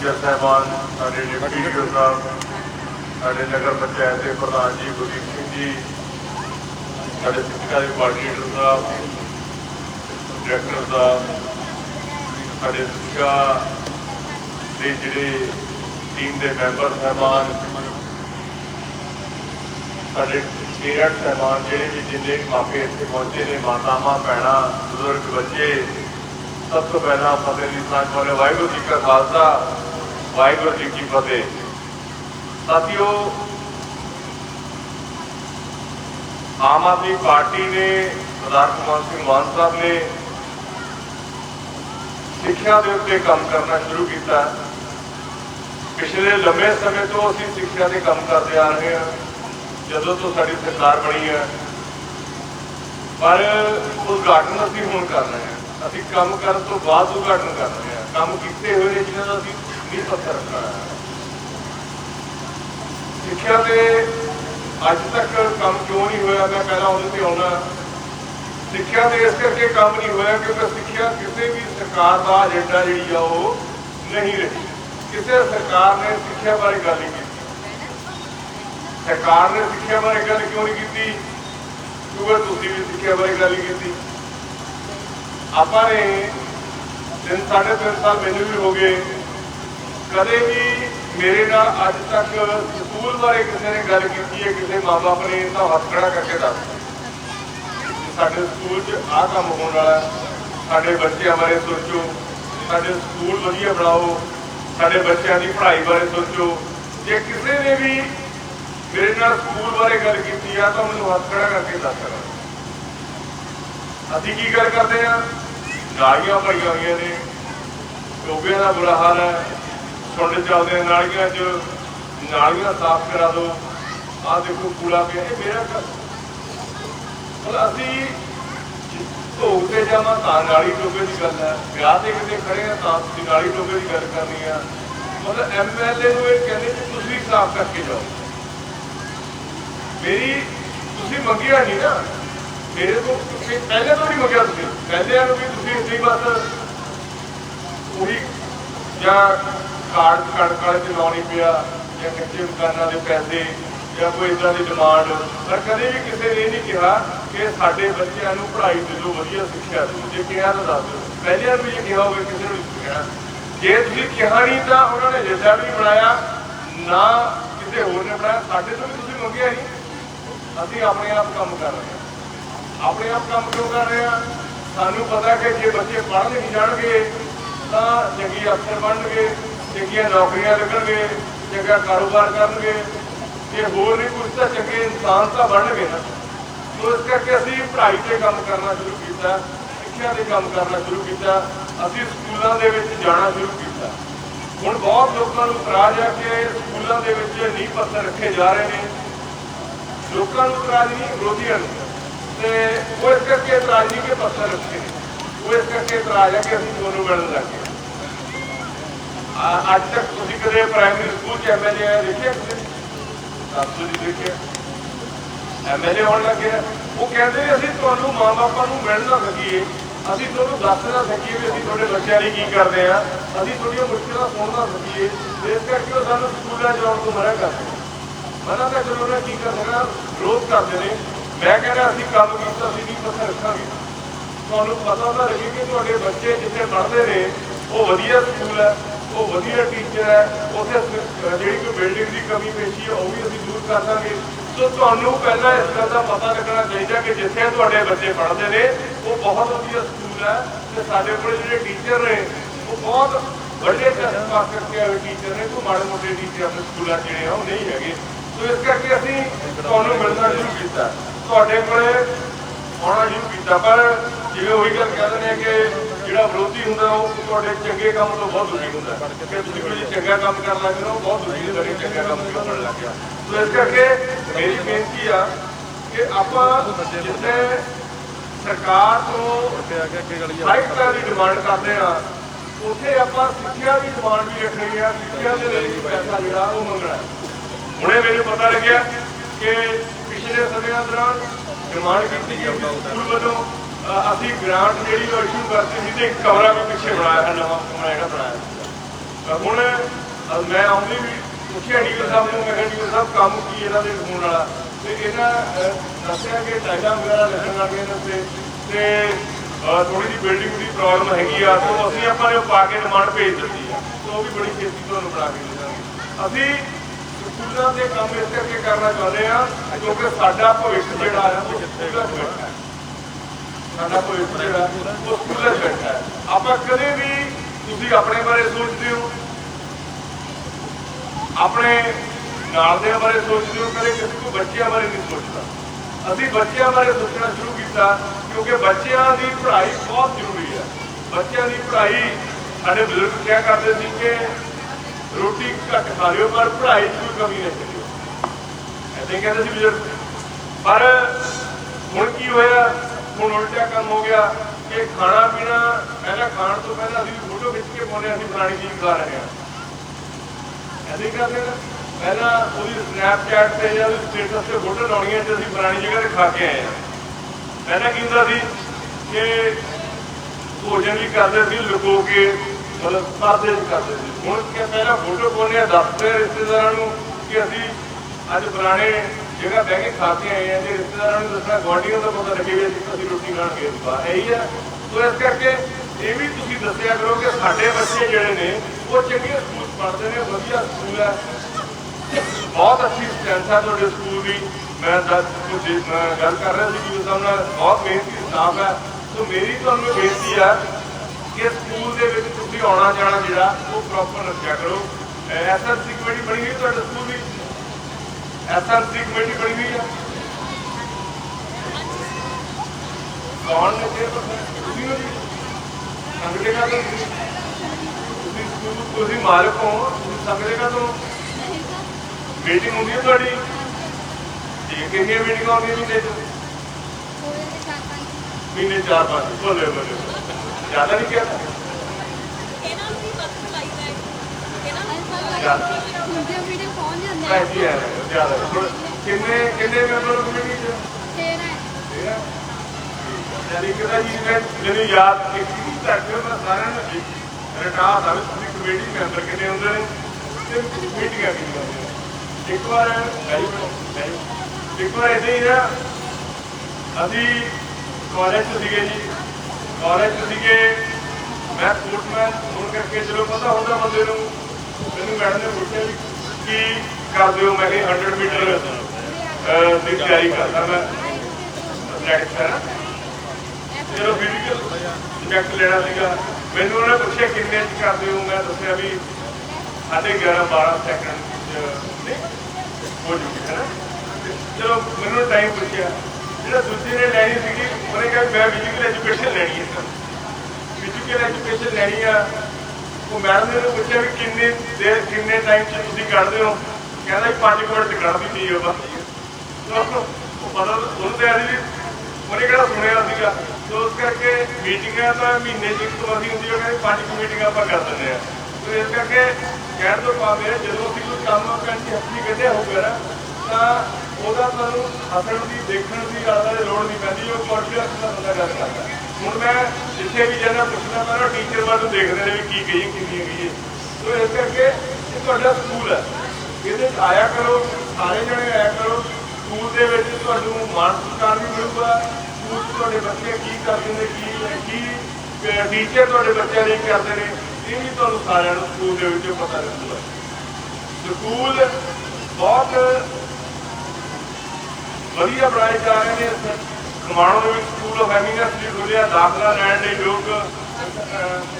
Teacher ਸਾਹਿਬਾਨ ਸਾਡੇ deputy DO ਸਾਹਿਬ ਸਾਡੇ ਨਗਰ ਪੰਚਾਇਤ ਦੇ ਪ੍ਰਧਾਨ ਜੀ ਗੁਰਦੀਪ ਸਿੰਘ ਜੀ ਸਾਡੇ ਸਿੱਖਿਆ ਦੇ ਕੋਆਰਡੀਨੇਟਰ ਸਾਹਿਬ ਡਾਇਰੈਕਟਰ ਸਾਹਿਬ ਸਾਡੇ ਸਿੱਖਿਆ ਦੇ ਜਿਹੜੇ ਟੀਮ ਦੇ ਮੈਂਬਰ ਸਾਹਿਬਾਨ ਸਾਡੇ ਪੇਰੈਂਟ ਸਾਹਿਬਾਨ ਜਿਹੜੇ ਵੀ ਜਿੰਨੇ ਮਾਪੇ ਇੱਥੇ ਪਹੁੰਚੇ ਨੇ ਮਾਤਾਵਾਂ ਭੈਣਾਂ ਬਜ਼ੁਰਗ ਬੱਚੇ ਸਭ ਤੋਂ ਪਹਿਲਾਂ ਫਤਿਹ ਦੀ ਸਾਂਝ ਪਾਉਂਦੇ ਵਾਹਿਗੁਰੂ ਜੀ ਕਾ ਖਾਲਸਾ ਵਾਹਿਗੁਰੂ ਜੀ ਕੀ ਫਤਿਹ। ਸਾਥੀਓ, ਆਮ ਆਦਮੀ ਪਾਰਟੀ ਨੇ ਸਰਦਾਰ ਕੁਮਾਰ ਸਿੰਘ ਮਾਨ ਸਾਹਿਬ ਨੇ ਸਿੱਖਿਆ ਦੇ ਉੱਤੇ ਕੰਮ ਕਰਨਾ ਸ਼ੁਰੂ ਕੀਤਾ। ਪਿਛਲੇ ਲੰਮੇ ਸਮੇਂ ਤੋਂ ਅਸੀਂ ਸਿੱਖਿਆ ਦੇ ਕੰਮ ਕਰਦੇ ਆ ਰਹੇ ਹਾਂ, ਜਦੋਂ ਤੋਂ ਸਾਡੀ ਸਰਕਾਰ ਬਣੀ ਹੈ। ਪਰ ਉਦਘਾਟਨ ਅਸੀਂ ਹੁਣ ਕਰ ਰਹੇ ਹਾਂ। ਅਸੀਂ ਕੰਮ ਕਰਨ ਤੋਂ ਬਾਅਦ ਉਦਘਾਟਨ ਕਰ ਰਹੇ ਹਾਂ। ਕੰਮ ਕੀਤੇ ਹੋਏ ਜਿਹਨਾਂ ਦਾ ਅਸੀਂ ਨਹੀਂ ਪੱਤਰ ਰੱਖਣਾ ਸਿੱਖਿਆ ਤੇ ਅੱਜ ਤੱਕ ਕੰਮ ਕਿਉਂ ਨਹੀਂ ਹੋਇਆ? ਮੈਂ ਪਹਿਲਾਂ ਉਹਦੇ ਤੇ ਆਉਣਾ। ਸਿੱਖਿਆ ਤੇ ਇਸ ਕਰਕੇ ਕੰਮ ਨਹੀਂ ਹੋਇਆ ਕਿਉਂਕਿ ਸਿੱਖਿਆ ਕਿਸੇ ਵੀ ਸਰਕਾਰ ਦਾ ਏਜੰਡਾ ਜਿਹੜੀ ਆ ਉਹ ਨਹੀਂ ਰਹੀ। ਕਿਸੇ ਸਰਕਾਰ ਨੇ ਸਿੱਖਿਆ ਬਾਰੇ ਗੱਲ ਨਹੀਂ ਕੀਤੀ। ਸਰਕਾਰ ਨੇ ਸਿੱਖਿਆ ਬਾਰੇ ਗੱਲ ਕਿਉਂ ਨਹੀਂ ਕੀਤੀ? ਕਿਉਂਕਿ ਤੁਸੀਂ ਵੀ ਸਿੱਖਿਆ ਬਾਰੇ ਗੱਲ ਕੀਤੀ। ਆਪਾਂ ਨੇ ਤਿੰਨ ਸਾਢੇ ਤਿੰਨ ਸਾਲ ਮੈਨੂੰ ਵੀ ਹੋ ਗਏ। ਕਦੇ ਵੀ ਮੇਰੇ ਨਾਲ ਅੱਜ ਤੱਕ ਸਕੂਲ ਬਾਰੇ ਕਿਸੇ ਨੇ ਗੱਲ ਕੀਤੀ ਹੈ, ਕਿਸੇ ਮਾਪੇ ਨੇ ਤਾਂ ਹੱਥ ਖੜਾ ਕਰਕੇ ਦੱਸ ਸਾਡੇ ਸਕੂਲ 'ਚ ਆਹ ਕੰਮ ਹੋਣ ਵਾਲਾ ਸਾਡੇ ਬੱਚਿਆਂ ਬਾਰੇ ਸੋਚੋ, ਸਾਡੇ ਸਕੂਲ ਵਧੀਆ ਬਣਾਓ, ਸਾਡੇ ਬੱਚਿਆਂ ਦੀ ਪੜ੍ਹਾਈ ਬਾਰੇ ਸੋਚੋ। ਜੇ ਕਿਸੇ ਨੇ ਵੀ ਮੇਰੇ ਨਾਲ ਸਕੂਲ ਬਾਰੇ ਗੱਲ ਕੀਤੀ ਆ, ਤਾਂ ਮੈਨੂੰ ਹੱਥ ਖੜਾ ਕਰਕੇ ਦੱਸ ਸਕਦਾ ਅਸੀਂ ਕੀ ਗੱਲ ਕਰਦੇ ਆ? ਗਾਲੀਆਂ ਭਰੀਆਂ ਹੋਈਆਂ ਨੇ। ਟੋਬਿਆਂ ਦਾ ਬੁਰਾ ਹਾਲ ਹੈ। ਸੁੰਡ ਚੱਲਦੇ ਨਾਲੀਆਂ 'ਚ ਨਾਲੀਆਂ ਸਾਫ਼ ਕਰਾ ਦਿਓ। ਆਹ ਦੇਖੋ ਕੂੜਾ ਪਿਆ। ਇਹ ਮੇਰਾ ਘਰ। ਪਰ ਅਸੀਂ ਧੋਖ ਤੇ ਜਾਵਾਂ ਤਾਂ ਨਾਲੀ ਟੋਬੇ ਦੀ ਗੱਲ ਹੈ। ਵਿਆਹ ਤੇ ਕਿਤੇ ਖੜੇ ਆ ਤਾਂ ਨਾਲੀ ਟੋਬੇ ਦੀ ਗੱਲ ਕਰਨੀ ਆ ਮਤਲਬ ਐਮਐਲਏ ਨੂੰ ਇਹ ਕਹਿੰਦੇ ਕਿ ਤੁਸੀਂ ਸਾਫ਼ ਕਰਕੇ ਜਾਓ। ਮੇਰੀ ਤੁਸੀਂ ਮੰਗਿਆ ਨਹੀਂ ਨਾ। ਮੇਰੇ ਤੋਂ ਤੁਸੀਂ ਪਹਿਲੇ ਤੋਂ ਨਹੀਂ ਮੰਗਿਆ ਤੁਸੀਂ। ਪਹਿਲੇ ਨੂੰ ਵੀ ਤੁਸੀਂ ਇੰਨੀ ਬਸ ਉਹੀ ਜਾਂ ਕਾਰਡ ਕਣਕ ਕਾਰਡ ਤੇ ਲਾਉਣੀ ਪਿਆ ਜਾਂ ਕੱਚੇ ਮਕਾਨਾਂ ਦੇ ਪੈਸੇ ਜਾਂ ਕੋਈ ਇਦਾਂ ਦੀ ਡਿਮਾਂਡ ਪਰ ਕਦੇ ਵੀ ਕਿਸੇ ਨੇ ਇਹ ਨਹੀਂ ਕਿਹਾ ਕਿ ਸਾਡੇ ਬੱਚਿਆਂ ਨੂੰ ਪੜ੍ਹਾਈ ਦਿਓ ਵਧੀਆ ਸਿੱਖਿਆ ਦਿਓ। ਜੇ ਕਿਹਾ ਤਾਂ ਦੱਸ ਦਿਓ। ਪਹਿਲਿਆਂ ਨੂੰ ਵੀ ਇਹ ਕਿਹਾ ਹੋਵੇ, ਕਿਸੇ ਨੂੰ ਕਿਹਾ। ਜੇ ਤੁਸੀਂ ਕਿਹਾ ਨਹੀਂ ਤਾਂ ਉਹਨਾਂ ਨੇ ਜਿੱਦਾਂ ਵੀ ਬਣਾਇਆ, ਨਾ ਕਿਸੇ ਹੋਰ ਨੇ ਬਣਾਇਆ। ਸਾਡੇ ਤੋਂ ਵੀ ਤੁਸੀਂ ਮੰਗਿਆ ਨਹੀਂ। ਅਸੀਂ ਆਪਣੇ ਆਪ ਕੰਮ ਕਰ ਰਹੇ ਹਾਂ। ਆਪਣੇ ਆਪ ਕੰਮ ਕਿਉਂ ਕਰ ਰਹੇ ਹਾਂ? ਸਾਨੂੰ ਪਤਾ ਕਿ ਜੇ ਬੱਚੇ ਪੜ੍ਹ ਲਿਖ ਜਾਣਗੇ ਤਾਂ ਚੰਗੀ ਅਫਸਰ ਬਣਨਗੇ। ਚੰਗੀਆਂ ਨੌਕਰੀਆਂ ਲੱਗਣਗੇ, ਚੰਗਾ ਕਾਰੋਬਾਰ ਕਰਨਗੇ, ਜੇ ਹੋਰ ਨਹੀਂ ਕੁਝ ਤਾਂ ਚੰਗੇ ਇਨਸਾਨ ਤਾਂ ਬਣਨਗੇ ਨਾ। ਸੋ ਇਸ ਕਰਕੇ ਅਸੀਂ ਪੜ੍ਹਾਈ ਤੇ ਕੰਮ ਕਰਨਾ ਸ਼ੁਰੂ ਕੀਤਾ, ਸਿੱਖਿਆ ਤੇ ਕੰਮ ਕਰਨਾ ਸ਼ੁਰੂ ਕੀਤਾ, ਅਸੀਂ ਸਕੂਲਾਂ ਦੇ ਵਿੱਚ ਜਾਣਾ ਸ਼ੁਰੂ ਕੀਤਾ। ਹੁਣ ਬਹੁਤ ਲੋਕਾਂ ਨੂੰ ਇਤਰਾਜ਼ ਹੈ ਕਿ ਸਕੂਲਾਂ ਦੇ ਵਿੱਚ ਨੀਂਹ ਪੱਥਰ ਰੱਖੇ ਜਾ ਰਹੇ ਨੇ। ਲੋਕਾਂ ਨੂੰ ਇਤਰਾਜ਼ ਨਹੀਂ ਵਿਰੋਧੀਆਂ ਨੂੰ। ਤੇ ਉਹ ਇਸ ਕਰਕੇ ਇਤਰਾਜ਼ ਨਹੀਂ ਕਿ ਪੱਥਰ ਰੱਖੇ ਨੇ। ਉਹ ਇਸ ਕਰਕੇ ਇਤਰਾਜ਼ ਹੈ ਕਿ ਅਸੀਂ ਦੋਨੋਂ ਮਿਲਣ ਲੱਗੇ ਆ- ਅੱਜ ਤੱਕ ਤੁਸੀਂ ਕਦੇ ਪ੍ਰਾਇਮਰੀ ਸਕੂਲ ਚ ਐਮਐਲਏ ਆਇਆ ਦੇਖਿਆ ਕਿਸੇ ਨੇ? ਦੱਸੋ ਜੀ, ਦੇਖਿਆ। ਐਮਐਲਏ ਹੋਣ ਲੱਗੇ ਉਹ ਕਹਿੰਦੇ ਅਸੀਂ ਤੁਹਾਨੂੰ ਮਾਂ-ਬਾਪਾਂ ਨੂੰ ਮਿਲ ਨਾ ਸਕੀਏ ਅਸੀਂ ਤੁਹਾਨੂੰ ਦੱਸ ਨਾ ਸਕੀਏ ਵੀ ਅਸੀਂ ਤੁਹਾਡੇ ਬੱਚਿਆਂ ਲਈ ਕੀ ਕਰਦੇ ਆ। ਅਸੀਂ ਤੁਹਾਡੀਆਂ ਮੁਸ਼ਕਲਾਂ ਸੁਣ ਨਾ ਸਕੀਏ। ਇਸ ਕਰਕੇ ਉਹ ਸਾਨੂੰ ਸਕੂਲਾਂ ਜਾਣ ਤੋਂ ਮਨਾ ਕਰਦੇ ਨੇ ਮਨਾ ਤਾਂ ਚਲੋ ਨਾ ਕੀ ਕਰ ਸਕਦਾ ਵਿਰੋਧ ਕਰਦੇ ਨੇ। ਮੈਂ ਕਹਿੰਦਾ ਅਸੀਂ ਕੰਮ ਕੀਤਾ ਸੀ ਨਹੀਂ ਪਤਾ ਰੱਖਾਂਗੇ। ਤੁਹਾਨੂੰ ਪਤਾ ਤਾਂ ਲੱਗੇ ਕਿ ਤੁਹਾਡੇ ਬੱਚੇ ਜਿੱਥੇ ਪੜ੍ਹਦੇ ਨੇ, ਉਹ ਵਧੀਆ ਸਕੂਲ ਹੈ। ਉਹ ਵਧੀਆ ਟੀਚਰ ਹੈ, ਉੱਥੇ ਜਿਹੜੀ ਕੋਈ ਬਿਲਡਿੰਗ ਦੀ ਕਮੀ ਪੇਸ਼ੀ ਹੈ, ਉਹ ਵੀ ਅਸੀਂ ਦੂਰ ਕਰ ਦਾਂਗੇ। ਸੋ ਤੁਹਾਨੂੰ ਪਹਿਲਾਂ ਇਸ ਗੱਲ ਦਾ ਪਤਾ ਲੱਗਣਾ ਚਾਹੀਦਾ ਕਿ ਜਿੱਥੇ ਤੁਹਾਡੇ ਬੱਚੇ ਪੜ੍ਹਦੇ ਨੇ, ਉਹ ਬਹੁਤ ਵਧੀਆ ਸਕੂਲ ਹੈ ਤੇ ਸਾਡੇ ਕੋਲ ਜਿਹੜੇ ਟੀਚਰ ਨੇ, ਉਹ ਬਹੁਤ ਵੱਡੇ ਟੈਸਟ ਪਾਸ ਕਰਕੇ ਆਏ ਟੀਚਰ ਨੇ, ਕੋਈ ਮਾੜੇ ਮੋਟੇ ਟੀਚਰ ਆਪਣੇ ਸਕੂਲਾਂ 'ਚ ਜਿਹੜੇ ਆ, ਉਹ ਨਹੀਂ ਹੈਗੇ। ਸੋ ਇਸ ਕਰਕੇ ਅਸੀਂ ਤੁਹਾਨੂੰ ਮਿਲਣਾ ਸ਼ੁਰੂ ਕੀਤਾ। ਤੁਹਾਡੇ ਕੋਲੇ ਆਉਣਾ ਸ਼ੁਰੂ ਕੀਤਾ, ਪਰ ਜਿਵੇਂ ਉਹੀ ਗੱਲ ਕਹਿ ਦਿੰਦੇ ਆ ਕਿ ਜਿਹੜਾ ਵਿਰੋਧੀ ਹੁੰਦਾ, ਉਹ ਤੁਹਾਡੇ ਚੰਗੇ ਕੰਮ ਤੋਂ ਬਹੁਤ ਦੁਖੀ ਹੁੰਦਾ। ਕਿ ਤੁਸੀਂ ਕੋਈ ਚੰਗਾ ਕੰਮ ਕਰਨ ਲੱਗ ਜਾਓ ਉਹ ਬਹੁਤ ਦੁਖੀ ਹੁੰਦਾ ਕਿ ਚੰਗਾ ਕੰਮ ਕਿਉਂ ਕਰਨ ਲੱਗ ਗਿਆ। ਸੋ ਇਸ ਕਰਕੇ ਮੇਰੀ ਬੇਨਤੀ ਆ ਕਿ ਆਪਾਂ ਜਿੱਥੇ ਸਰਕਾਰ ਤੋਂ ਹਰ ਤਰ੍ਹਾਂ ਦੀ ਡਿਮਾਂਡ ਕਰਦੇ ਆ ਉੱਥੇ ਆਪਾਂ ਸਿੱਖਿਆ ਦੀ ਡਿਮਾਂਡ ਵੀ ਰੱਖਣੀ ਆ ਸਿੱਖਿਆ ਦੇ ਲਈ ਪੈਸਾ ਜਿਹੜਾ, ਉਹ ਮੰਗਣਾ ਹੁਣੇ ਮੈਨੂੰ ਪਤਾ ਲੱਗਿਆ ਕਿ ਪਿਛਲੇ ਸਮਿਆਂ ਦੌਰਾਨ ਡਿਮਾਂਡ ਕੀਤੀ ਗਈ ਸਕੂਲ ਵੱਲੋਂ। ਅਸੀਂ ਗ੍ਰਾਂਟ ਜਿਹੜੀ ਉਹ ਇਸ਼ੂ ਕਰਤੀ ਸੀ ਤੇ ਇੱਕ ਕਮਰਾ ਵੀ ਪਿੱਛੇ ਬਣਾਇਆ ਹੈ ਨਵਾਂ ਕਮਰਾ ਜਿਹੜਾ ਬਣਾਇਆ ਹੁਣ ਮੈਂ ਆਉਂਦੀ ਵੀ ਪੁੱਛਿਆ ਡੀਓ ਸਾਹਿਬ ਨੂੰ ਮੈਂ ਕਿਹਾ ਡੀਓ ਸਾਹਿਬ ਕੰਮ ਕੀ ਇਹਨਾਂ ਦੇ ਹੋਣ ਵਾਲਾ? ਤੇ ਇਹਨਾਂ ਦੱਸਿਆ ਕਿ ਟਾਈਲਾਂ ਵਗੈਰਾ ਲੱਗਣ ਲੱਗੇ ਨੇ ਤੇ ਤੇ ਥੋੜੀ ਜਿਹੀ ਬਿਲਡਿੰਗ ਦੀ ਪ੍ਰੋਬਲਮ ਹੈਗੀ ਆ ਤੋਂ ਅਸੀਂ ਆਪਾਂ ਨੇ ਉਹ ਪਾ ਕੇ ਡਿਮਾਂਡ ਭੇਜ ਦਿੱਤੀ ਆ। ਤੇ ਉਹ ਵੀ ਬੜੀ ਛੇਤੀ ਤੁਹਾਨੂੰ ਬਣਾ ਕੇ ਅਸੀਂ ਸਕੂਲਾਂ ਦੇ ਕੰਮ ਇਸ ਕਰਕੇ ਕਰਨਾ ਚਾਹੁੰਦੇ ਆ ਕਿਉਂਕਿ ਸਾਡਾ ਭਵਿੱਖ ਜਿਹੜਾ ਆ ਉਹ ਬੈਠਾ ਹੈ। ਸਾਡਾ ਭਵਿੱਖ ਜਿਹੜਾ ਉਹ ਸਕੂਲਾਂ ਬੈਠਾ ਹੈ। ਆਪਾਂ ਕਦੇ ਵੀ ਤੁਸੀਂ ਆਪਣੇ ਬਾਰੇ ਸੋਚਦੇ ਹੋ? ਆਪਣੇ ਨਾਲ ਦੇ ਬਾਰੇ ਸੋਚਦੇ ਹੋ? ਕਦੇ ਕਿਸੇ ਕੋ ਬੱਚਿਆਂ ਬਾਰੇ ਨਹੀਂ ਸੋਚਦਾ। ਅਸੀਂ ਬੱਚਿਆਂ ਬਾਰੇ ਸੋਚਣਾ ਸ਼ੁਰੂ ਕੀਤਾ ਕਿਉਂਕਿ ਬੱਚਿਆਂ ਦੀ ਪੜ੍ਹਾਈ ਬਹੁਤ ਜ਼ਰੂਰੀ ਹੈ। ਬੱਚਿਆਂ ਦੀ ਪੜ੍ਹਾਈ ਸਾਡੇ ਬਜ਼ੁਰਗ ਕਿਹਾ ਕਰਦੇ ਸੀ ਕਿ ਰੋਟੀ ਘੱਟ ਖਾ ਲਿਓ, ਪਰ ਪੜ੍ਹਾਈ 'ਚ ਕੋਈ ਕਮੀ ਨਾ ਕਰਿਓ ਐਸੇ ਕਹਿੰਦੇ ਸੀ ਬਜ਼ੁਰਗ। ਪਰ ਹੁਣ ਕੀ ਹੋਇਆ? ਹੁਣ ਉਲਟਾ ਕੰਮ ਹੋ ਗਿਆ ਕਿ ਖਾਣਾ ਪੀਣਾ ਪਹਿਲਾਂ ਖਾਣ ਤੋਂ ਪਹਿਲਾਂ ਅਸੀਂ ਫੋਟੋ ਖਿੱਚ ਕੇ ਪਾਉਂਦੇ ਅਸੀਂ ਫਲਾਣੀ ਚੀਜ਼ ਖਾ ਰਹੇ ਹਾਂ। ਐਸੇ ਕਰਦੇ ਪਹਿਲਾਂ ਉਹਦੀ ਸਨੈਪਚੈਟ ਤੇ ਜਾਂ ਸਟੇਟਸ ਤੇ ਫੋਟੋ ਲਾਉਣੀ ਹੈ ਤੇ ਅਸੀਂ ਫਲਾਣੀ ਜਗ੍ਹਾ ਤੇ ਖਾ ਕੇ ਆਏ ਹਾਂ। ਪਹਿਲਾਂ ਕੀ ਹੁੰਦਾ ਸੀ ਕਿ ਭੋਜਨ ਵੀ ਕਰਦੇ ਸੀ, ਲੁਕੋ ਕੇ, ਮਤਲਬ ਪਰਦੇ ਚ ਕਰਦੇ ਸੀ। ਹੁਣ ਕੀ ਪਹਿਲਾਂ ਫੋਟੋ ਪਾਉਂਦੇ ਆ ਦੱਸਦੇ ਰਿਸ਼ਤੇਦਾਰਾਂ ਨੂੰ ਕਿ ਅਸੀਂ ਅੱਜ ਪੁਰਾਣੇ ਜਗ੍ਹਾ ਬਹਿ ਕੇ ਖਾ ਕੇ ਆਏ ਆ ਤੇ ਰਿਸ਼ਤੇਦਾਰਾਂ ਨੂੰ ਦੱਸਣਾ, ਗੁਆਂਢੀਆਂ ਦਾ ਪਤਾ ਲੱਗੇ ਵੀ ਅਸੀਂ ਰੋਟੀ ਖਾਣ ਗਏ ਬਾਹਰ ਇਹੀ ਹੈ ਸੋ ਇਸ ਕਰਕੇ ਇਹ ਵੀ ਤੁਸੀਂ ਦੱਸਿਆ ਕਰੋ ਕਿ ਸਾਡੇ ਬੱਚੇ ਜਿਹੜੇ ਨੇ, ਉਹ ਚੰਗੇ ਸਕੂਲ ਪੜ੍ਹਦੇ ਨੇ, ਵਧੀਆ ਸਕੂਲ ਹੈ ਬਹੁਤ ਅੱਛੀ ਸਟੈਂਥ ਹੈ ਤੁਹਾਡੇ ਸਕੂਲ ਦੀ। ਮੈਂ ਦੱਸ ਗੱਲ ਕਰ ਰਿਹਾ ਸੀ ਕਿ ਸਾਹਿਬ ਨਾਲ ਬਹੁਤ ਮਿਹਨਤੀ ਸਟਾਫ ਹੈ ਸੋ ਮੇਰੀ ਤੁਹਾਨੂੰ ਬੇਨਤੀ ਹੈ ਕਿ ਸਕੂਲ ਦੇ ਵਿੱਚ ਤੁਸੀਂ ਆਉਣਾ ਜਾਣਾ ਜਿਹੜਾ, ਉਹ ਪ੍ਰੋਪਰ ਰੱਖਿਆ ਕਰੋ। ਐਸਐਸਸੀ ਕਮੇਟੀ ਬਣੀ ਹੋਈ ਹੈ ਤੁਹਾਡੇ ਸਕੂਲ ਐਸਐਸਸੀ ਕਮੇਟੀ ਬਣੀ ਹੋਈ ਹੈ ਕੌਣ ਨੇ ਤੇ ਤੁਸੀਂ? ਹੋ ਜੀ? ਸੰਗਠੇ ਕਾ ਤੋਂ ਤੁਸੀਂ? ਤੁਸੀਂ ਮਾਲਕ ਹੋ। ਤੁਸੀਂ ਸੰਗਠੇ ਕਾ ਤੋਂ? ਮੀਟਿੰਗ ਹੁੰਦੀ ਹੈ ਤੁਹਾਡੀ? ਠੀਕ ਹੈ ਕਿੰਨੀਆਂ ਮੀਟਿੰਗਾਂ ਹੁੰਦੀਆਂ ਮਹੀਨੇ ਚ? ਮਹੀਨੇ ਚਾਰ ਪੰਜ। ਬੋਲੇ ਬੋਲੇ ਜ਼ਿਆਦਾ ਨਹੀਂ ਕਿਹਾ ਇਹਨਾਂ ਨੂੰ ਵੀ ਵਕਤ ਲਾਈਦਾ ਹੈ ਇਹਨਾਂ ਨੂੰ ਵੀਡੀਓ ਵੀਡੀਓ ਪਹੁੰਚ ਜਾਂਦੇ ਆ ਆ ਜ਼ਿਆਦਾ ਕਿੰਨੇ ਕਿੰਨੇ ਮੈਂਬਰ ਕਮੇਟੀ ਚ ਫੇਰ ਹੈ ਤੇਰਾਂ? ਯਾਨੀ ਕਿ ਤਾਂ ਜੀ ਮੈਂ ਮੈਨੂੰ ਯਾਦ ਇੱਕ ਹੀ ਤੱਕ ਮੈਂ ਸਾਰਿਆਂ ਨੂੰ ਰਟਾ ਦਾ ਵੀ ਕਮੇਟੀ ਮੈਂਬਰ ਕਿੰਨੇ ਹੁੰਦੇ ਨੇ ਤੇ ਮੀਟਿੰਗਾਂ ਕਿੰਨੀਆਂ ਹੁੰਦੀਆਂ ਨੇ। ਇੱਕ ਵਾਰ ਗੁੱਡ। ਇੱਕ ਵਾਰ ਇਦਾਂ ਹੀ ਨਾ ਅਸੀਂ ਕਾਲਜ ਚ ਸੀਗੇ ਜੀ ਕਾਲਜ ਚ ਸੀਗੇ ਮੈਂ ਸਪੋਰਟਮੈਨ ਹੋਣ ਕਰਕੇ ਚਲੋ ਪਤਾ ਹੁੰਦਾ ਬੰਦੇ ਨੂੰ ਮੈਨੂੰ ਮੈਡਮ ਨੇ ਪੁੱਛਿਆ ਵੀ ਕੀ ਕਰਦੇ ਹੋ? ਮੈਂ ਕਿਹਾ 100 ਮੀਟਰ ਦੀ ਤਿਆਰੀ ਕਰਦਾ ਮੈਂ। ਅਥਲੈਟਿਕਸ ਹੈ ਨਾ ਚਲੋ ਫਿਜ਼ੀਕਲ ਸਬਜੈਕਟ ਲੈਣਾ ਸੀਗਾ, ਮੈਨੂੰ ਉਹਨੇ ਪੁੱਛਿਆ ਕਿੰਨੇ ਚ ਕਰਦੇ ਹੋ? ਮੈਂ ਦੱਸਿਆ ਵੀ 11 12 ਸੈਕਿੰਡ ਚ ਹੋ ਜੂਗੀ, ਹੈ ਨਾ? ਚਲੋ, ਮੈਨੂੰ ਟਾਈਮ ਪੁੱਛਿਆ। ਜਿਹੜਾ ਦੂਜੀ ਨੇ ਲੈਣੀ ਸੀਗੀ, ਉਹਨੇ ਕਿਹਾ ਮੈਂ ਫਿਜ਼ੀਕਲ ਐਜੂਕੇਸ਼ਨ ਲੈਣੀ ਹੈ। ਫਿਜ਼ੀਕਲ ਐਜੂਕੇਸ਼ਨ ਲੈਣੀ ਆ। ਉਹ ਮੈਡਮ ਨੇ ਪੁੱਛਿਆ ਵੀ ਕਿੰਨੇ ਦੇਰ, ਕਿੰਨੇ ਟਾਈਮ ਚ ਤੁਸੀਂ ਕੱਢਦੇ ਹੋ? ਕਹਿੰਦਾ ਵੀ 5 ਮਿੰਟ ਚ ਕੱਢ ਦਿੱਤੀ ਉਹ ਬਸ ਉਹ ਪਤਾ ਉਹਨੂੰ ਤੇ ਆਦੀ ਉਹਨੇ ਕਿਹੜਾ ਸੁਣਿਆ ਸੀਗਾ। ਤੇ ਉਸ ਕਰਕੇ ਮੀਟਿੰਗਾਂ ਤਾਂ ਮਹੀਨੇ ਚ ਇੱਕ ਵਾਰੀ ਹੁੰਦੀ ਹੈ ਪੰਜ ਕੁ ਮੀਟਿੰਗਾਂ ਆਪਾਂ ਕਰ ਦਿੰਦੇ ਆ। ਤੇ ਇਸ ਕਰਕੇ ਕਹਿਣ ਤੋਂ ਭਾਵ ਇਹ ਜਦੋਂ ਅਸੀਂ ਕੋਈ ਕੰਮ ਕੰਟੀ ਹੱਥੀ ਕੱਢਿਆ ਹੋਊਗਾ ਨਾ, ਤਾਂ ਉਹਦਾ ਤੁਹਾਨੂੰ ਹੱਸਣ ਦੀ, ਦੇਖਣ ਦੀ ਜ਼ਿਆਦਾ ਲੋੜ ਨਹੀਂ ਪੈਂਦੀ, ਉਹ ਕੌਨਫੀਡੈਂਸ ਦਾ ਬੰਦਾ ਗੱਲ ਕਰਦਾ। ਹੁਣ ਮੈਂ ਜਿੱਥੇ ਵੀ ਜਾਂਦਾ ਪੁੱਛਦਾ, ਮੈਂ ਟੀਚਰ ਵੱਲ ਦੇਖਦੇ ਨੇ ਵੀ ਕੀ ਕਹੀਏ, ਕੀ ਨਹੀਂ ਕਹੀਏ। ਸੋ ਇਸ ਕਰਕੇ ਇਹ ਤੁਹਾਡਾ ਸਕੂਲ ਹੈ। ਇਹਦੇ 'ਚ ਆਇਆ ਕਰੋ, ਸਾਰੇ ਜਣੇ ਆਇਆ ਕਰੋ। ਸਕੂਲ ਦੇ ਵਿੱਚ ਤੁਹਾਨੂੰ ਮਾਨ ਸਤਿਕਾਰ ਵੀ ਮਿਲੂਗਾ। ਸਕੂਲ ਤੁਹਾਡੇ ਬੱਚੇ ਕੀ ਕਰਦੇ ਨੇ, ਕੀ ਕੀ ਟੀਚਰ ਤੁਹਾਡੇ ਬੱਚਿਆਂ ਲਈ ਕਰਦੇ ਨੇ, ਇਹ ਵੀ ਤੁਹਾਨੂੰ ਸਾਰਿਆਂ ਨੂੰ ਸਕੂਲ ਦੇ ਵਿੱਚ ਪਤਾ ਲੱਗੂਗਾ। ਸਕੂਲ ਬਹੁਤ ਵਧੀਆ ਬਣਾਏ ਜਾ ਰਹੇ ਨੇ ਖਮਾਣੋ ਦੇ ਵਿੱਚ ਸਕੂਲ ਆਫ ਹੈਮਿੰਗਸ ਵੀ ਖੁੱਲਿਆ ਦਾਖਲਾ ਲੈਣ ਲਈ ਲੋਕ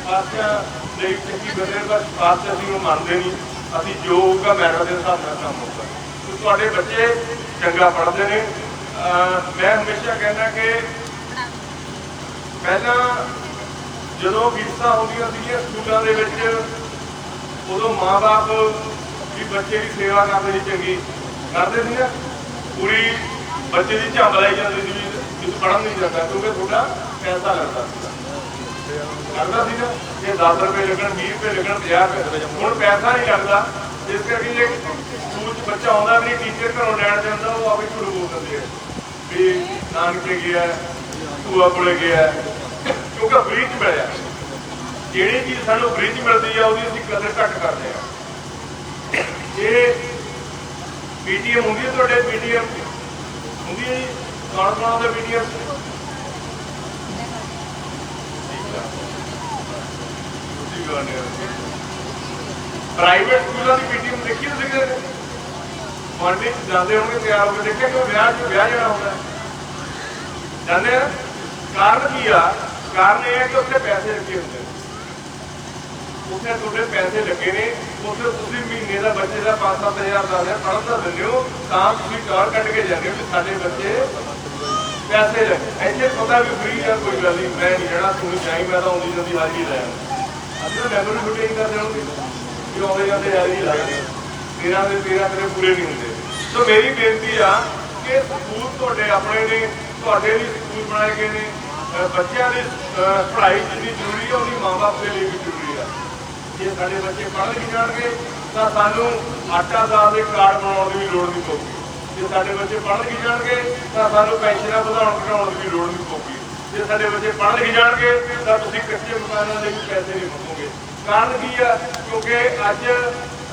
ਪਾਸਿਆ ਲਈ ਚੰਗੀ ਬਦਲੇ ਦਾ ਪਾਸੇ ਅਸੀਂ ਉਹ ਮੰਨਦੇ ਨਹੀਂ। ਅਸੀਂ ਜੋ ਹੋਊਗਾ ਮੈਰਿਟ ਦੇ ਹਿਸਾਬ ਨਾਲ ਕੰਮ ਹੋਊਗਾ ਤੁਹਾਡੇ ਬੱਚੇ ਚੰਗਾ ਪੜ੍ਹਦੇ ਨੇ। ਮੈਂ ਹਮੇਸ਼ਾ ਕਹਿੰਦਾ ਕਿ ਪਹਿਲਾਂ ਜਦੋਂ ਫੀਸਾਂ ਹੁੰਦੀਆਂ ਸੀਗੀਆਂ ਸਕੂਲਾਂ ਦੇ ਵਿੱਚ, ਉਦੋਂ ਮਾਪੇ ਵੀ ਬੱਚੇ ਦੀ ਸੇਵਾ ਕਰਦੇ ਸੀ, ਚੰਗੀ। ਕਰਦੇ ਸੀ ਨਾ? ਪੂਰੀ ਬੱਚੇ ਦੀ ਝੰਬ ਲਾਈ ਜਾਂਦੀ ਸੀ ਵੀ ਤੂੰ ਨਹੀਂ ਜਾਂਦਾ, ਕਿਉਂਕਿ ਤੁਹਾਡਾ ਪੈਸਾ ਲੱਗਦਾ ਸੀ ਲੱਗਦਾ ਸੀ ਜੇ 10 ਰੁਪਏ ਲੱਗਣ 20 ਰੁਪਏ ਲੱਗਣ 50 ਰੁਪਏ, ਹੁਣ ਪੈਸਾ ਨਹੀਂ ਲੱਗਦਾ। ਇਸ ਕਰਕੇ ਜੇ ਸਕੂਲ 'ਚ ਬੱਚਾ ਆਉਂਦਾ ਵੀ ਟੀਚਰ ਘਰੋਂ ਲੈਣ ਜਾਂਦਾ, ਉਹ ਆਪੇ ਝੂਠ ਬੋਲ ਦਿੰਦੇ ਆ। ਵੀ ਨਾਨਕੇ ਗਿਆ, ਭੂਆ ਕੋਲੇ ਗਿਆ। ਕਿਉਂਕਿ ਫ੍ਰੀ 'ਚ ਮਿਲਿਆ। ਜਿਹੜੀ ਚੀਜ਼ ਸਾਨੂੰ ਫ੍ਰੀ 'ਚ ਮਿਲਦੀ ਆ, ਉਹਦੀ ਅਸੀਂ ਕਦਰ ਘੱਟ ਕਰਦੇ ਆ। ਇਹ ਪੀਟੀਐਮ ਹੁੰਦੀ ਹੈ ਤੁਹਾਡੇ? ਪੀਟੀਐਮ ਹੁੰਦੀ ਹੈ ਜੀ? ਕੌਣ ਬਣਾਉਂਦਾ ਪੀਟੀਐਮ ਤੁਸੀਂ ਪ੍ਰਾਈਵੇਟ ਸਕੂਲਾਂ ਦੀ ਪੀਟੀਐਮ ਦੇਖੀ ਤੁਸੀਂ ਕਿਤੇ? ਮੰਡੀ ਚ ਜਾਂਦੇ ਹੋਣਗੇ ਤਿਆਰ ਹੋ ਕੇ ਦੇਖਿਆ ਕਿ ਵਿਆਹ ਚ ਵਿਆਹ ਜਿਹੜਾ ਹੁੰਦਾ। ਜਾਂਦੇ ਆ। ਕਾਰਨ ਕੀ ਆ? ਕਾਰਨ ਇਹ ਹੈ ਕਿ ਉੱਥੇ ਪੈਸੇ ਲੱਗੇ ਹੁੰਦੇ ਨੇ ਉੱਥੇ ਤੁਹਾਡੇ ਪੈਸੇ ਲੱਗੇ ਨੇ। ਉੱਥੇ ਤੁਸੀਂ ਮਹੀਨੇ ਦਾ ਬੱਚੇ ਦਾ 5-7000 ਦਾ ਹਜ਼ਾਰ ਪੜ੍ਹਨ ਦਾ ਦਿੰਦੇ ਹੋ। ਤਾਂ ਤੁਸੀਂ ਕਾਰ ਕੱਢ ਕੇ ਜਾਂਦੇ ਹੋ ਕਿ ਸਾਡੇ ਬੱਚੇ ਪੈਸੇ ਲੈ। ਇੱਥੇ ਪਤਾ ਵੀ ਫ੍ਰੀ ਆ ਕੋਈ ਗੱਲ ਨਹੀਂ, ਮੈਂ ਨਹੀਂ ਜਿਹੜਾ ਤੁਸੀਂ ਜਾਈ, ਮੈਂ ਤਾਂ ਆਉਂਦੀ ਜਾਂਦੀ ਹਾਜ਼ਰੀ ਲੈ ਆਉਂਦਾ। ਮੈਂਬਰ ਵੀ ਕਰ ਦੇਣਗੇ ਕਿ ਆਉਂਦੇ ਜਾਂਦੇ ਹਾਜ਼ਰੀ ਲੱਗਦੇ ਤੇਰਾ ਦੇ ਤੇਰਾ ਤੇਰੇ ਪੂਰੇ ਨਹੀਂ ਹੁੰਦੇ। ਸੋ ਮੇਰੀ ਬੇਨਤੀ ਆ ਕਿ ਸਕੂਲ ਤੁਹਾਡੇ ਆਪਣੇ ਨੇ, ਤੁਹਾਡੇ ਲਈ ਸਕੂਲ ਬਣਾਏ ਗਏ ਨੇ। ਬੱਚਿਆਂ ਦੀ ਪੜ੍ਹਾਈ ਜਿੰਨੀ ਜ਼ਰੂਰੀ ਹੈ ਉਨੀ ਮਾਂ-ਬਾਪ ਦੇ ਲਈ ਵੀ ਜ਼ਰੂਰੀ ਆ। ਜੇ ਸਾਡੇ ਬੱਚੇ ਪੜ੍ਹ ਲਿਖ ਜਾਣਗੇ, ਤਾਂ ਸਾਨੂੰ ਆਟਾ ਦਾਲ ਦੇ ਕਾਰਡ ਬਣਾਉਣ ਦੀ ਵੀ ਲੋੜ ਨਹੀਂ ਪਊਗੀ। ਜੇ ਸਾਡੇ ਬੱਚੇ ਪੜ੍ਹ ਲਿਖ ਜਾਣਗੇ, ਤਾਂ ਸਾਨੂੰ ਪੈਨਸ਼ਨਾਂ ਵਧਾਉਣ ਘਟਾਉਣ ਦੀ ਲੋੜ ਨਹੀਂ ਪਊਗੀ। ਜੇ ਸਾਡੇ ਬੱਚੇ ਪੜ੍ਹ ਲਿਖ ਜਾਣਗੇ, ਤਾਂ ਤੁਸੀਂ ਕੱਚੇ ਮਕਾਨਾਂ ਦੇ ਵੀ ਪੈਸੇ ਨਹੀਂ ਮੰਗੋਗੇ। ਕਾਰਨ ਕੀ ਆ? ਕਿਉਂਕਿ ਅੱਜ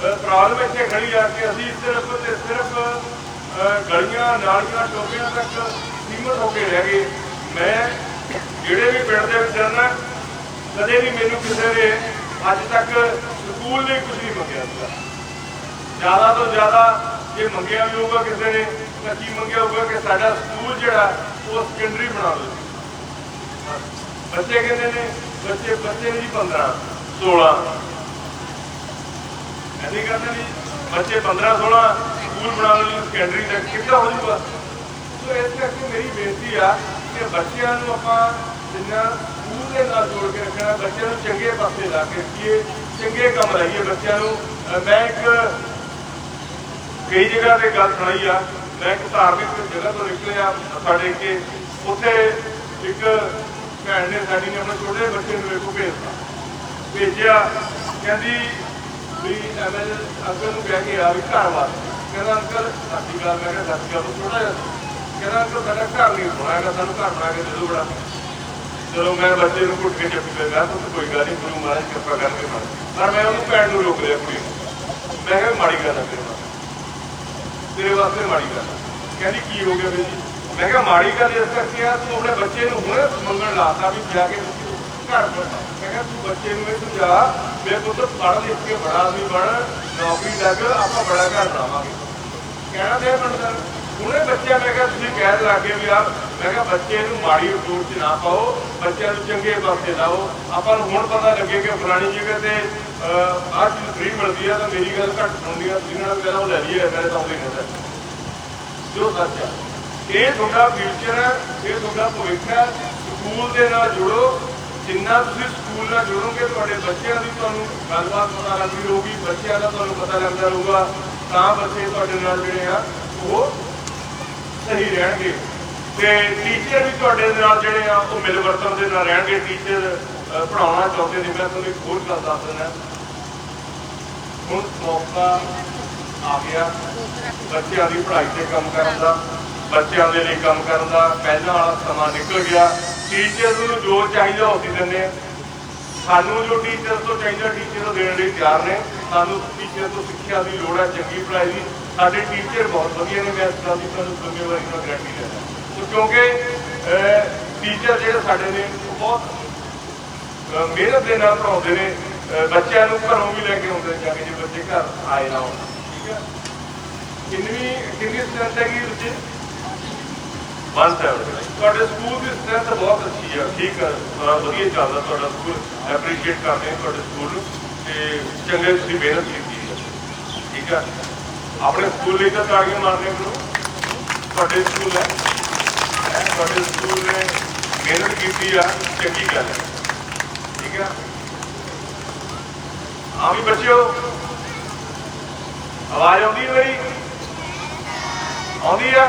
ਪ੍ਰੋਬਲਮ ਇੱਥੇ ਖੜੀ ਆ ਕਿ ਅਸੀਂ ਸਿਰਫ ਤੇ ਸਿਰਫ ਗਲੀਆਂ, ਨਾਲੀਆਂ, ਟੋਪੀਆਂ ਤੱਕ ਸੀਮਤ ਹੋ ਕੇ ਰਹਿ ਗਏ। ਮੈਂ ਜਿਹੜੇ ਵੀ ਪਿੰਡ ਦੇ ਵਿੱਚ ਰਹਿਣਾ ਕਦੇ ਵੀ ਮੈਨੂੰ ਕਿਸੇ ਨੇ ਅੱਜ ਤੱਕ ਸਕੂਲ ਲਈ ਕੁਝ ਨਹੀਂ ਮੰਗਿਆ ਸੀਗਾ। ਜ਼ਿਆਦਾ ਤੋਂ ਜ਼ਿਆਦਾ ਜੇ ਮੰਗਿਆ ਵੀ ਹੋਊਗਾ ਕਿਸੇ ਨੇ, ਤਾਂ ਕੀ ਮੰਗਿਆ ਹੋਊਗਾ ਕਿ ਸਾਡਾ ਸਕੂਲ ਜਿਹੜਾ, ਉਹ ਸੈਕੰਡਰੀ ਬਣਾ ਦਿਓ ਬੱਚੇ ਕਹਿੰਦੇ ਨੇ, ਬੱਚੇ ਬੱਚੇ ਨੇ 15 16 ਐਸੀ ਕਹਿੰਦੇ ਨਹੀਂ ਬੱਚੇ 15 16 ਸਕੂਲ ਬਣਾ ਲਓ ਸੈਕੰਡਰੀ ਤੱਕ ਕਿੱਦਾਂ ਹੋ ਜੂਗਾ ਸੋ ਇਸ ਕਰਕੇ ਮੇਰੀ ਬੇਨਤੀ ਆ ਕਿ ਬੱਚਿਆਂ ਨੂੰ ਆਪਾਂ ਜਿੰਨਾ ਸਕੂਲ ਦੇ ਨਾਲ ਜੋੜ ਕੇ ਰੱਖਣਾ, ਬੱਚਿਆਂ ਨੂੰ ਚੰਗੇ ਪਾਸੇ ਲਾ ਕੇ ਰੱਖੀਏ, ਚੰਗੇ ਕੰਮ ਲਾਈਏ ਬੱਚਿਆਂ ਨੂੰ। ਮੈਂ ਇੱਕ ਕਈ ਜਗ੍ਹਾ ਤੇ ਗੱਲ ਸੁਣਾਈ ਆ। ਮੈਂ ਇੱਕ ਧਾਰਮਿਕ ਜਗ੍ਹਾ ਤੋਂ ਨਿਕਲਿਆ ਮੱਥਾ ਕੇ ਉੱਥੇ ਇੱਕ ਭੈਣ ਨੇ ਸਾਡੀ ਨੇ ਆਪਣੇ ਛੋਟੇ ਬੱਚੇ ਨੂੰ ਵੇਖੋ ਭੇਜਤਾ। ਭੇਜਿਆ। ਕਹਿੰਦੀ ਵੀ ਐਮਐਲ ਅੰਕਲ ਨੂੰ ਕਹਿ ਕੇ ਆ ਵੀ ਘਰ ਵਾਸਤੇ ਕਹਿੰਦਾ, ਅੰਕਲ, ਸਾਡੀ ਗੱਲ ਮੈਂ ਕਿਹਾ ਸੱਚ ਗੱਲ ਥੋੜਾ ਜਿਹਾ ਸੀ। ਕਹਿੰਦਾ, ਅੰਕਲ, ਸਾਡਾ ਘਰ ਨਹੀਂ ਹੋਣਾ ਹੈਗਾ, ਸਾਨੂੰ ਘਰ ਬਣਾ ਕੇ ਦੇ ਦਿਓ ਬੜਾ। ਚਲੋ, ਮੈਂ ਬੱਚੇ ਨੂੰ ਘੁੱਟ ਕੇ ਚੱਪੀ ਪੈ ਗਿਆ ਤਾਂ ਕੋਈ ਗੱਲ ਨਹੀਂ, ਗੁਰੂ ਮਹਾਰਾਜ ਕਿਰਪਾ ਕਰਕੇ ਬਣ। ਪਰ ਮੈਂ ਉਹਨੂੰ ਭੈਣ ਨੂੰ ਰੋਕ ਲਿਆ ਕੁੜੀ ਮੈਂ ਕਿਹਾ, ਮਾੜੀ ਗੱਲ ਹੈ ਤੇਰੇ ਵਾਸਤੇ ਵਾਸਤੇ ਮਾੜੀ ਗੱਲ। ਕਹਿੰਦੀ, ਕੀ ਹੋ ਗਿਆ ਬਈ ਜੀ ਮੈਂ ਕਿਹਾ, ਮਾੜੀ ਗੱਲ ਇਸ ਕਰਕੇ ਆ, ਤੂੰ ਆਪਣੇ ਬੱਚੇ ਨੂੰ ਹੁਣੇ ਮੰਗਣ ਲਾਤਾ ਵੀ ਜਾ ਕੇ ਘਰ ਬਣਾ ਮੈਂ ਕਿਹਾ, ਤੂੰ ਬੱਚੇ ਨੂੰ ਇਹ ਸਮਝਾ, ਮੇਰੇ ਪੁੱਤ ਪੜ੍ਹ ਲਿਖ ਕੇ ਬੜਾ ਆਦਮੀ ਬਣ, ਨੌਕਰੀ ਲੱਗ, ਆਪਾਂ ਬੜਾ ਘਰ ਬਣਾਵਾਂਗੇ ਕਹਿਣਾ ਤੇ ਬਣਦਾ। ਹੁਣੇ ਬੱਚਿਆਂ ਮੈਂ ਕਿਹਾ, ਤੁਸੀਂ ਕਹਿਣ ਲੱਗੇ ਵੀ ਆ, ਮੈਂ ਕਿਹਾ, ਬੱਚੇ ਨੂੰ ਮਾੜੀ ਉਟੂਰ 'ਚ ਨਾ ਪਾਓ, ਬੱਚਿਆਂ ਨੂੰ ਚੰਗੇ ਪਾਸੇ ਲਾਓ। ਆਪਾਂ ਨੂੰ ਹੁਣ ਪਤਾ ਲੱਗੇ ਕਿ ਫਲਾਣੀ ਜਗ੍ਹਾ ਤੇ ਆਹ ਚੀਜ਼ ਫ੍ਰੀ ਮਿਲਦੀ ਆ ਤਾਂ ਮੇਰੀ ਗੱਲ ਘੱਟ ਸੁਣਦੀ ਆ ਤੁਸੀਂ ਨਾਲ ਪਹਿਲਾਂ ਉਹ ਲੈ ਲਈਏ ਮੇਰੇ ਤਾਂ ਉਹਦੇ ਨਹੀਂ ਜੋ ਸੱਚ ਹੈ ਇਹ ਤੁਹਾਡਾ ਫਿਊਚਰ ਹੈ, ਇਹ ਤੁਹਾਡਾ ਭਵਿੱਖ ਹੈ। ਸਕੂਲ ਦੇ ਨਾਲ ਜੁੜੋ। ਜਿੰਨਾ ਤੁਸੀਂ ਸਕੂਲ ਨਾਲ ਜੁੜੋਗੇ, ਤੁਹਾਡੇ ਬੱਚਿਆਂ ਦੀ ਤੁਹਾਨੂੰ ਗੱਲਬਾਤ ਪਤਾ ਲੱਗਦੀ ਰਹੂਗੀ, ਬੱਚਿਆਂ ਦਾ ਤੁਹਾਨੂੰ ਪਤਾ ਲੱਗਦਾ ਰਹੂਗਾ। ਤਾਂ ਬੱਚੇ ਤੁਹਾਡੇ ਨਾਲ ਜਿਹੜੇ ਆ, ਉਹ ਸਹੀ ਰਹਿਣਗੇ। ਤੇ ਟੀਚਰ ਵੀ ਤੁਹਾਡੇ ਨਾਲ ਜਿਹੜੇ ਆ, ਉਹ ਮਿਲ ਵਰਤਨ ਦੇ ਨਾਲ ਰਹਿਣਗੇ। ਟੀਚਰ ਪੜਾਉਣਾ ਚਾਹੁੰਦੇ ਨੇ, ਮੈਂ ਤੁਹਾਨੂੰ ਇੱਕ ਹੋਰ ਗੱਲ ਦੱਸ ਦਿੰਦਾ। ਹੁਣ ਮੌਕਾ ਆ ਗਿਆ ਬੱਚਿਆਂ ਦੀ ਪੜ੍ਹਾਈ ਤੇ ਕੰਮ ਕਰਨ ਦਾ, ਬੱਚਿਆਂ ਦੇ ਲਈ ਕੰਮ ਕਰਨ ਦਾ, ਪਹਿਲਾਂ ਵਾਲਾ ਸਮਾਂ ਨਿਕਲ ਗਿਆ। ਟੀਚਰ ਨੂੰ ਜੋ ਚਾਹੀਦਾ ਉਹ ਦਿੰਦੇ ਆ ਸਾਨੂੰ ਜੋ ਟੀਚਰ ਤੋਂ ਚਾਹੀਦਾ ਟੀਚਰ ਦੇਣ ਲਈ ਤਿਆਰ ਨੇ। ਸਾਨੂੰ ਟੀਚਰ ਤੋਂ ਸਿੱਖਿਆ ਦੀ ਲੋੜ ਹੈ, ਚੰਗੀ ਪੜ੍ਹਾਈ ਦੀ। ਸਾਡੇ ਟੀਚਰ ਬਹੁਤ ਵਧੀਆ ਨੇ, ਮੈਂ ਇਸ ਗੱਲ ਦੀ ਤੁਹਾਨੂੰ ਜ਼ਿੰਮੇਵਾਰੀ ਨਾਲ ਗਰੰਟੀ ਦਿੰਦਾ। ਸੋ ਕਿਉਂਕਿ ਟੀਚਰ ਜਿਹੜੇ ਸਾਡੇ ਨੇ, ਉਹ ਬਹੁਤ ਮਿਹਨਤ ਦੇ ਨਾਲ ਪੜਾਉਂਦੇ ਨੇ। ਬੱਚਿਆਂ ਨੂੰ ਘਰੋਂ ਵੀ ਲੈ ਕੇ ਆਉਂਦੇ ਨੇ ਜਾ ਕੇ ਜੇ ਬੱਚੇ ਘਰ ਆਏ ਨਾ ਹੋਣ। ਠੀਕ ਹੈ। ਕਿੰਨੀ ਕਿੰਨੀ ਸਟਰੈਂਥ ਹੈਗੀ ਬੱਚੇ? ਵਨ ਸੈਵਨ ਤੁਹਾਡੇ ਸਕੂਲ ਦੀ ਸਟਰੈਂਥ ਬਹੁਤ ਅੱਛੀ ਆ। ਠੀਕ ਹੈ ਬੜਾ ਵਧੀਆ ਚੱਲਦਾ ਤੁਹਾਡਾ ਸਕੂਲ ਐਪਰੀਸ਼ੀਏਟ ਕਰਦੇ ਹਾਂ ਤੁਹਾਡੇ ਸਕੂਲ ਨੂੰ। ਤੇ ਚੰਗੇ ਤੁਸੀਂ ਮਿਹਨਤ ਕੀਤੀ ਹੈ ਠੀਕ ਹੈ ਆਪਣੇ ਸਕੂਲ ਲਈ ਤਾਂ ਤਾੜੀਆਂ ਮਾਰਦੇ ਕਰੋ ਤੁਹਾਡੇ ਸਕੂਲ ਹੈਂ, ਤੁਹਾਡੇ ਸਕੂਲ ਨੇ ਮਿਹਨਤ ਕੀਤੀ ਆ। ਚੰਗੀ ਗੱਲ ਹੈ। ਠੀਕ ਹੈ ਆ ਵੀ ਬੱਚਿਓ, ਆਵਾਜ਼ ਆਉਂਦੀ ਮੇਰੀ? ਆਉਂਦੀ ਆ?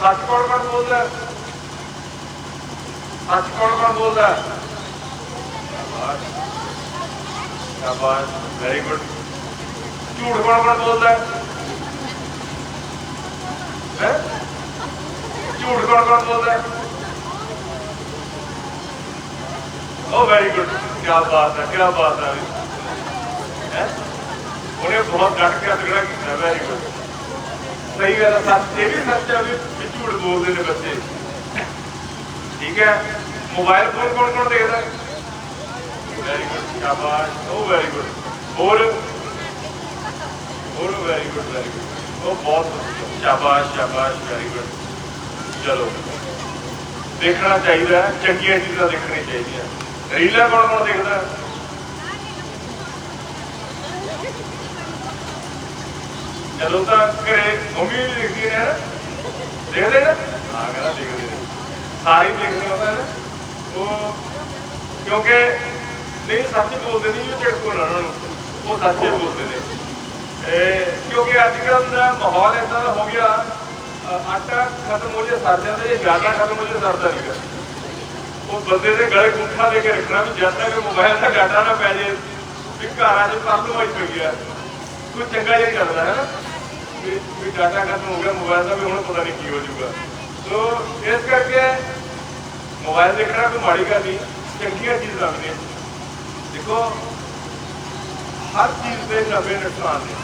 ਸੱਚ ਕੌਣ ਕੌਣ ਬੋਲਦਾ? ਸੱਚ ਕੌਣ ਕੌਣ ਬੋਲਦਾ? ਸ਼ਾਬਾਸ਼। ਸ਼ਾਬਾਸ਼ ਵੈਰੀ ਗੁੱਡ ਝੂਠ ਕੌਣ ਕੌਣ ਬੋਲਦਾ? ਹੈ? ਝੂਠ ਕੌਣ ਕੌਣ ਬੋਲਦਾ? ਹੈ ਉਹ ਵੈਰੀ ਗੁੱਡ ਕੀ ਬਾਤ ਹੈ ਕੀ ਬਾਤ ਹੈ। ਹੈਂ? ਉਹਨੇ ਬਹੁਤ ਡਟ ਕੇ ਤਗੜਾ ਕੀਤਾ? ਵੈਰੀ ਗੁੱਡ ਸਹੀ ਗੱਲ ਸੱਚ, ਇਹ ਵੀ ਸੱਚ ਹੈ ਵੀ ਝੂਠ ਬੋਲਦੇ ਨੇ ਬੱਚੇ। ਠੀਕ ਹੈ? ਮੋਬਾਈਲ ਫੋਨ ਕੌਣ ਕੌਣ ਦੇਖਦਾ? ਵੈਰੀ ਗੁੱਡ ਸ਼ਾਬਾਸ਼। ਉਹ ਵੈਰੀ ਗੁੱਡ ਹੋਰ? ਹੋਰ ਵੈਰੀ ਗੁੱਡ ਵੈਰੀ ਗੁੱਡ ਉਹ ਬਹੁਤ ਸ਼ਾਬਾਸ਼ ਸ਼ਾਬਾਸ਼ ਵੈਰੀ ਗੁੱਡ ਚਲੋ। ਦੇਖਣਾ ਚਾਹੀਦਾ, ਚੰਗੀਆਂ ਚੀਜ਼ਾਂ ਦੇਖਣੀਆਂ ਚਾਹੀਦੀਆਂ। ਰੀਲਾਂ ਕੌਣ ਕੌਣ ਦੇਖਦਾ? ਜਦੋਂ ਤਾਂ ਘਰੇ ਮੰਮੀ ਵੀ ਦੇਖਦੀ ਨੇ ਨਾ, ਦੇਖਦੇ ਨਾ? ਹਾਂ, ਕਹਿੰਦਾ ਦੇਖਦੇ ਸਾਰੇ ਦੇਖਦੇ ਹੁੰਦਾ ਨਾ। ਉਹ ਕਿਉਂਕਿ ਨਹੀਂ, ਸੱਚ ਬੋਲਦੇ ਨਹੀਂ ਉਹ ਝੜਕੋ ਨਾ ਉਹਨਾਂ ਨੂੰ ਉਹ ਸੱਚੇ ਬੋਲਦੇ ਨੇ। ਇਹ ਕਿਉਂਕਿ ਅੱਜ ਕੱਲ੍ਹ ਦਾ ਮਾਹੌਲ ਇਦਾਂ ਦਾ ਹੋ ਗਿਆ ਆਟਾ ਖਤਮ ਹੋ ਜੇ ਸਰ ਜਾਂਦਾ ਜੇ ਜ਼ਿਆਦਾ ਖਤਮ ਹੋ ਜਾ ਸਰਦਾ ਨਹੀਂ ਉਹ ਬੰਦੇ ਦੇ ਗਲੇ ਗੁੱਠਾ ਦੇ ਕੇ ਰੱਖਣਾ ਵੀ ਜਦ ਤੱਕ ਮੋਬਾਈਲ ਦਾ ਡਾਟਾ ਨਾ ਪੈ ਜੇ, ਵੀ ਘਰਾਂ 'ਚ ਪ੍ਰੋਬਲਮ ਆਈ ਪਈ ਆ। ਕੋਈ ਚੰਗਾ ਜਿਹਾ ਨਹੀਂ ਹੈ ਨਾ ਵੀ ਡਾਟਾ ਖਤਮ ਹੋ ਗਿਆ, ਮੋਬਾਈਲ ਦਾ ਵੀ ਹੁਣ ਪਤਾ ਨਹੀਂ ਕੀ ਹੋ ਜਾਊਗਾ। ਸੋ, ਇਸ ਕਰਕੇ ਮੋਬਾਈਲ ਦੇਖਣਾ ਕੋਈ ਮਾੜੀ ਗੱਲ ਨਹੀਂ, ਚੰਗੀਆਂ ਚੀਜ਼ਾਂ ਲੱਗਦੀਆਂ ਦੇਖੋ, ਹਰ ਚੀਜ਼ ਦੇ ਨਵੇਂ ਨੁਕਸਾਨ ਨੇ।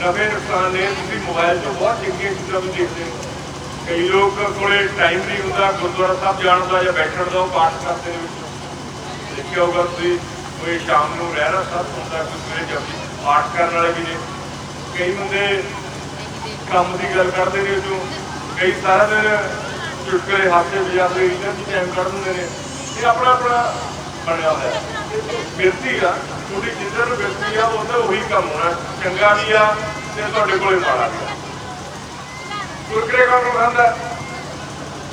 ਨਵੇਂ ਨੁਕਸਾਨ ਨੇ, ਤੁਸੀਂ ਮੋਬਾਈਲ ਤੋਂ ਬਹੁਤ ਚੰਗੀਆਂ ਚੀਜ਼ਾਂ ਵੀ ਦੇਖਦੇ ਹੋ। ਕਈ ਲੋਕ ਕੋਲੇ ਟਾਈਮ ਨਹੀਂ ਹੁੰਦਾ, ਗੁਰਦੁਆਰਾ ਸਾਹਿਬ ਜਾਣ ਦਾ ਜਾਂ ਬੈਠਣ ਦਾ, ਉਹ ਪਾਠ ਕਰਦੇ ਨੇ ਵਿੱਚ। ਦੇਖਿਆ ਹੋਗਾ ਤੁਸੀਂ, ਕੋਈ ਸ਼ਾਮ ਨੂੰ ਰਹਿਣਾ ਸਾਹਿਬ ਹੁੰਦਾ, ਕੋਈ ਸਵੇਰੇ ਜਪਜੀ ਪਾਠ ਕਰਨ ਵਾਲੇ ਵੀ ਨੇ। ਕਈ ਬੰਦੇ ਕੰਮ ਦੀ ਗੱਲ ਕਰਦੇ ਨੇ ਜੋ ਕਈ ਸਾਰਾ ਦਿਨ ਚੁਟਕਲੇ ਹਾਸੇ ਵਜਾਉਂਦੇ ਇਹਨਾਂ ਦੀ ਟਾਈਮ ਕੱਢ ਦਿੰਦੇ ਨੇ। ਇਹ ਆਪਣਾ ਆਪਣਾ ਬਣਿਆ ਹੋਇਆ ਬਿਰਤੀ ਆ, ਤੁਹਾਡੀ ਜਿੱਧਰ ਨੂੰ ਬਿਰਤੀ ਆ, ਉਧਰ ਉਹੀ ਕੰਮ ਹੋਣਾ। ਚੰਗਾ ਵੀ ਆ ਤੇ ਤੁਹਾਡੇ ਕੋਲੇ ਮਾੜਾ ਵੀ ਆ। ਕੁਰਕਰੇ ਕੌਣ ਖਾਂਦਾ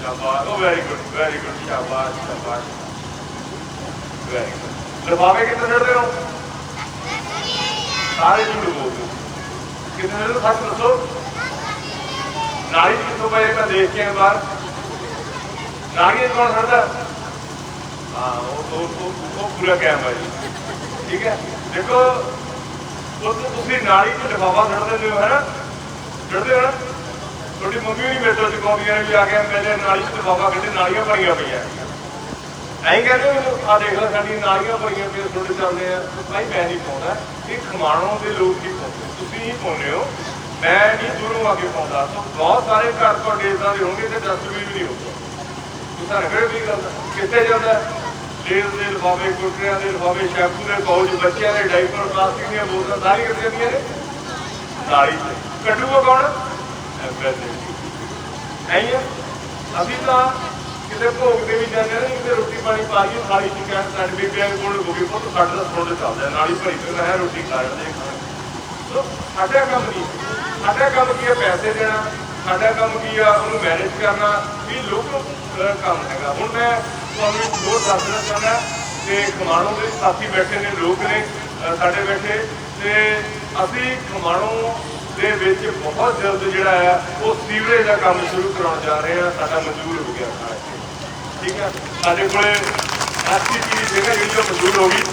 ਸ਼ਾਬਾਸ਼। ਉਹ ਵੈਰੀ ਗੁੱਡ ਵੈਰੀ ਗੁੱਡ ਸ਼ਾਬਾਸ਼ ਸ਼ਾਬਾਸ਼। ਵੈਰੀ ਗੁੱਡ ਲਫਾਵੇ ਕਿੱਥੇ ਛੱਡਦੇ ਹੋ ਸਾਰੇ ਝੂਠ ਬੋਲਦੇ। ਕਿੱਥੇ ਛੱਡਦੇ ਸੱਚ ਦੱਸੋ। ਨਾਲੀ ਕਿੱਥੋਂ ਪਏ? ਮੈਂ ਦੇਖ ਕੇ ਬਾਹਰ। ਨਾਲੀ ਕੌਣ ਛੱਡਦਾ ਹਾਂ ਉਹ ਉਹ ਉਹ- ਪੂਰਾ ਕੈਮ ਹੈ ਠੀਕ ਹੈ। ਦੇਖੋ ਉਹ ਤੁਸੀਂ ਨਾਲੀ 'ਚ ਲਿਫਾਫਾ ਛੱਡ ਦਿੰਦੇ ਹੋ ਹੈ ਨਾ ਛੱਡਦੇ ਹੋ ਨਾ ਤੁਹਾਡੀ ਮੰਮੀ ਵੀ ਮੇਰੇ ਤੋਂ ਚੁਕਾਉਂਦੀਆਂ ਨੇ ਵੀ ਆ ਕੇ ਪਹਿਲੇ ਨਾਲੀ 'ਚ ਲਿਫਾਫਾ ਕੱਢੇ ਨਾਲੀਆਂ ਭਰੀਆਂ ਪਈਆਂ। ਐਂ ਕਹਿੰਦੇ ਆ ਦੇਖ ਲੈ ਸਾਡੀ ਨਾਲੀਆਂ ਭਰੀਆਂ ਪਈਆਂ ਤੁਹਾਡੇ ਚੱਲਦੇ ਆ। ਭਾਈ ਮੈਂ ਨਹੀਂ ਪਾਉਂਦਾ, ਇਹ ਖਮਾਣੋਂ ਦੇ ਲੋਕ ਹੀ ਪਾਉਂਦੇ। ਤੁਸੀਂ ਹੀ ਪਾਉਂਦੇ ਹੋ। ਮੈਂ ਨਹੀਂ ਦੂਰੋਂ ਆ ਕੇ ਪਾਉਂਦਾ। ਬਹੁਤ ਸਾਰੇ ਘਰ ਤੁਹਾਡੇ ਇਦਾਂ ਦੇ ਹੋਣਗੇ ਤੇ ਡਸਟਬਿਨ ਵੀ ਨਹੀਂ ਹੋਊਗਾ। ਤੁਸੀਂ ਰਗੜੇ ਵੀ ਗੱਲ। ਕਿੱਥੇ ਜਾਂਦਾ ਲੇਜ਼ ਦੇ ਲਫ਼ਾਵੇ ਕੁਰਕਰਿਆਂ ਦੇ ਲਿਫਾਫੇ, ਸ਼ੈਂਪੂ ਦੇ ਪਾਉਚ ਬੱਚਿਆਂ ਦੇ ਡਾਈਪਰ ਪਲਾਸਟਿਕ ਦੀਆਂ ਬੋਤਲਾਂ ਸਾਰੀ ਕਿੱਥੇ ਜਾਂਦੀਆਂ ਨੇ? ਨਾਲੀ 'ਚ। ਕੱਢੂਗਾ ਕੌਣ? ਐਂ ਅਸੀਂ ਤਾਂ ਕਿਤੇ ਭੋਗ ਤੇ ਵੀ ਜਾਂਦੇ ਨੇ, ਕਿਤੇ ਰੋਟੀ ਪਾਣੀ ਪਾ ਕੇ ਥਾਲੀ ਚ ਕਹਿਣ ਸਾਡੇ ਬੀਬੀਆਂ ਦੇ ਕੋਲ ਹੋ ਗਈ ਪੁੱਤ, ਸਾਡੇ ਦਾ ਥੋੜੇ ਚੱਲਦਾ, ਨਾਲੀ ਭਰੀ ਤੇ ਹੈ ਰੋਟੀ ਖਾ ਲੈਂਦੇ ਸੋ, ਸਾਡਾ ਕੰਮ ਨਹੀਂ ਸਾਡਾ ਕੰਮ ਕੀ ਹੈ ਪੈਸੇ ਦੇਣਾ। ਸਾਡਾ ਕੰਮ ਕੀ ਆ? ਉਹਨੂੰ ਮੈਨੇਜ ਕਰਨਾ। ਵੀ ਲੋਕਲ ਕੰਮ ਹੈਗਾ। ਹੁਣ ਮੈਂ ਤੁਹਾਨੂੰ ਦੋ ਦੱਸਣਾ ਚਾਹੁੰਦਾ, ਤੇ ਖਮਾਣੋ ਦੇ ਸਾਥੀ ਬੈਠੇ ਨੇ, ਲੋਕ ਨੇ ਸਾਡੇ ਬੈਠੇ। ਤੇ ਅਸੀਂ ਖਮਾਣੋ ਦੇ ਵਿੱਚ ਬਹੁਤ ਜਲਦ ਜਿਹੜਾ ਆ ਉਹ ਸੀਵਰੇਜ ਦਾ ਕੰਮ ਸ਼ੁਰੂ ਕਰਾਉਣ ਜਾ ਰਹੇ ਆ, ਸਾਡਾ ਮਨਜ਼ੂਰ ਹੋ ਗਿਆ ਸਾਰਾ। ਠੀਕ ਹੈ? ਸਾਡੇ ਕੋਲੇ ਐਸਟੀਪੀ ਦੀ ਜਗ੍ਹਾ ਜਿਹੜੀ ਉਹ ਮਨਜ਼ੂਰ ਹੋ ਗਈ।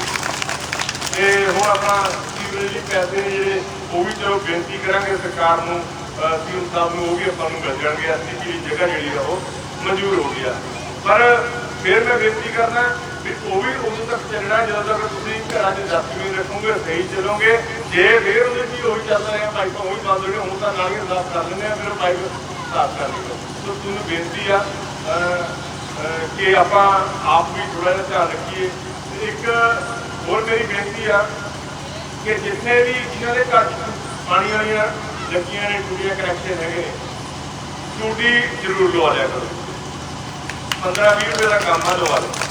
ਤੇ ਹੁਣ ਆਪਣਾ ਸੀਵਰੇਜ ਦੇ ਪੈਸੇ ਜਿਹੜੇ, ਉਹ ਵੀ ਚਲੋ ਬੇਨਤੀ ਕਰਾਂਗੇ ਸਰਕਾਰ ਨੂੰ ਸੀਐਮ ਸਾਹਿਬ ਨੂੰ, ਉਹ ਵੀ ਆਪਾਂ ਨੂੰ ਮਿਲ ਜਾਣਗੇ। ਐਸਟੀਪੀ ਦੀ ਜਗ੍ਹਾ ਜਿਹੜੀ ਆ, ਉਹ ਮਨਜ਼ੂਰ ਹੋ ਗਈ ਆ। ਪਰ ਫਿਰ ਮੈਂ ਬੇਨਤੀ ਕਰਨਾ ਵੀ ਉਹ ਵੀ ਉਦੋਂ ਤੱਕ ਚੱਲਣਾ, ਜਦੋਂ ਤੱਕ ਤੁਸੀਂ ਘਰਾਂ 'ਚ ਡਸਟਬਿਨ ਰੱਖੋਗੇ, ਸਹੀ ਚੱਲੋਗੇ। ਜੇ ਫਿਰ ਉਹਦੇ ਕੀ ਉਹੀ ਚੱਲ ਰਿਹਾ ਪਾਈਪਾਂ ਉਹੀ ਬੰਦ ਹੋਣੇ ਹੁਣ ਤਾਂ ਨਾਲੀਆਂ ਸਾਫ਼ ਕਰ ਲੈਂਦੇ ਆ, ਫਿਰ ਪਾਈਪ ਸਾਫ਼ ਕਰ ਲਈਓ ਸੋ ਤੁਹਾਨੂੰ ਬੇਨਤੀ ਆ ਕਿ ਆਪਾਂ ਆਪ ਵੀ ਥੋੜਾ ਜਿਹਾ ਧਿਆਨ ਰੱਖੀਏ। ਇੱਕ ਹੋਰ ਮੇਰੀ ਬੇਨਤੀ ਆ, ਕਿ ਜਿੱਥੇ ਵੀ ਜਿਨ੍ਹਾਂ ਦੇ ਘਰ 'ਚ ਪਾਣੀ ਵਾਲੀਆਂ ਲੱਗੀਆਂ ਨੇ ਟੂਟੀਆਂ ਕਨੈਕਸ਼ਨ ਹੈਗੇ ਨੇ ਟੂਟੀ ਜ਼ਰੂਰ ਲਵਾ ਲਿਆ ਕਰੋ। 15 20 ਰੁਪਏ ਦਾ ਕੰਮ ਆ ਲਵਾ ਲਿਆ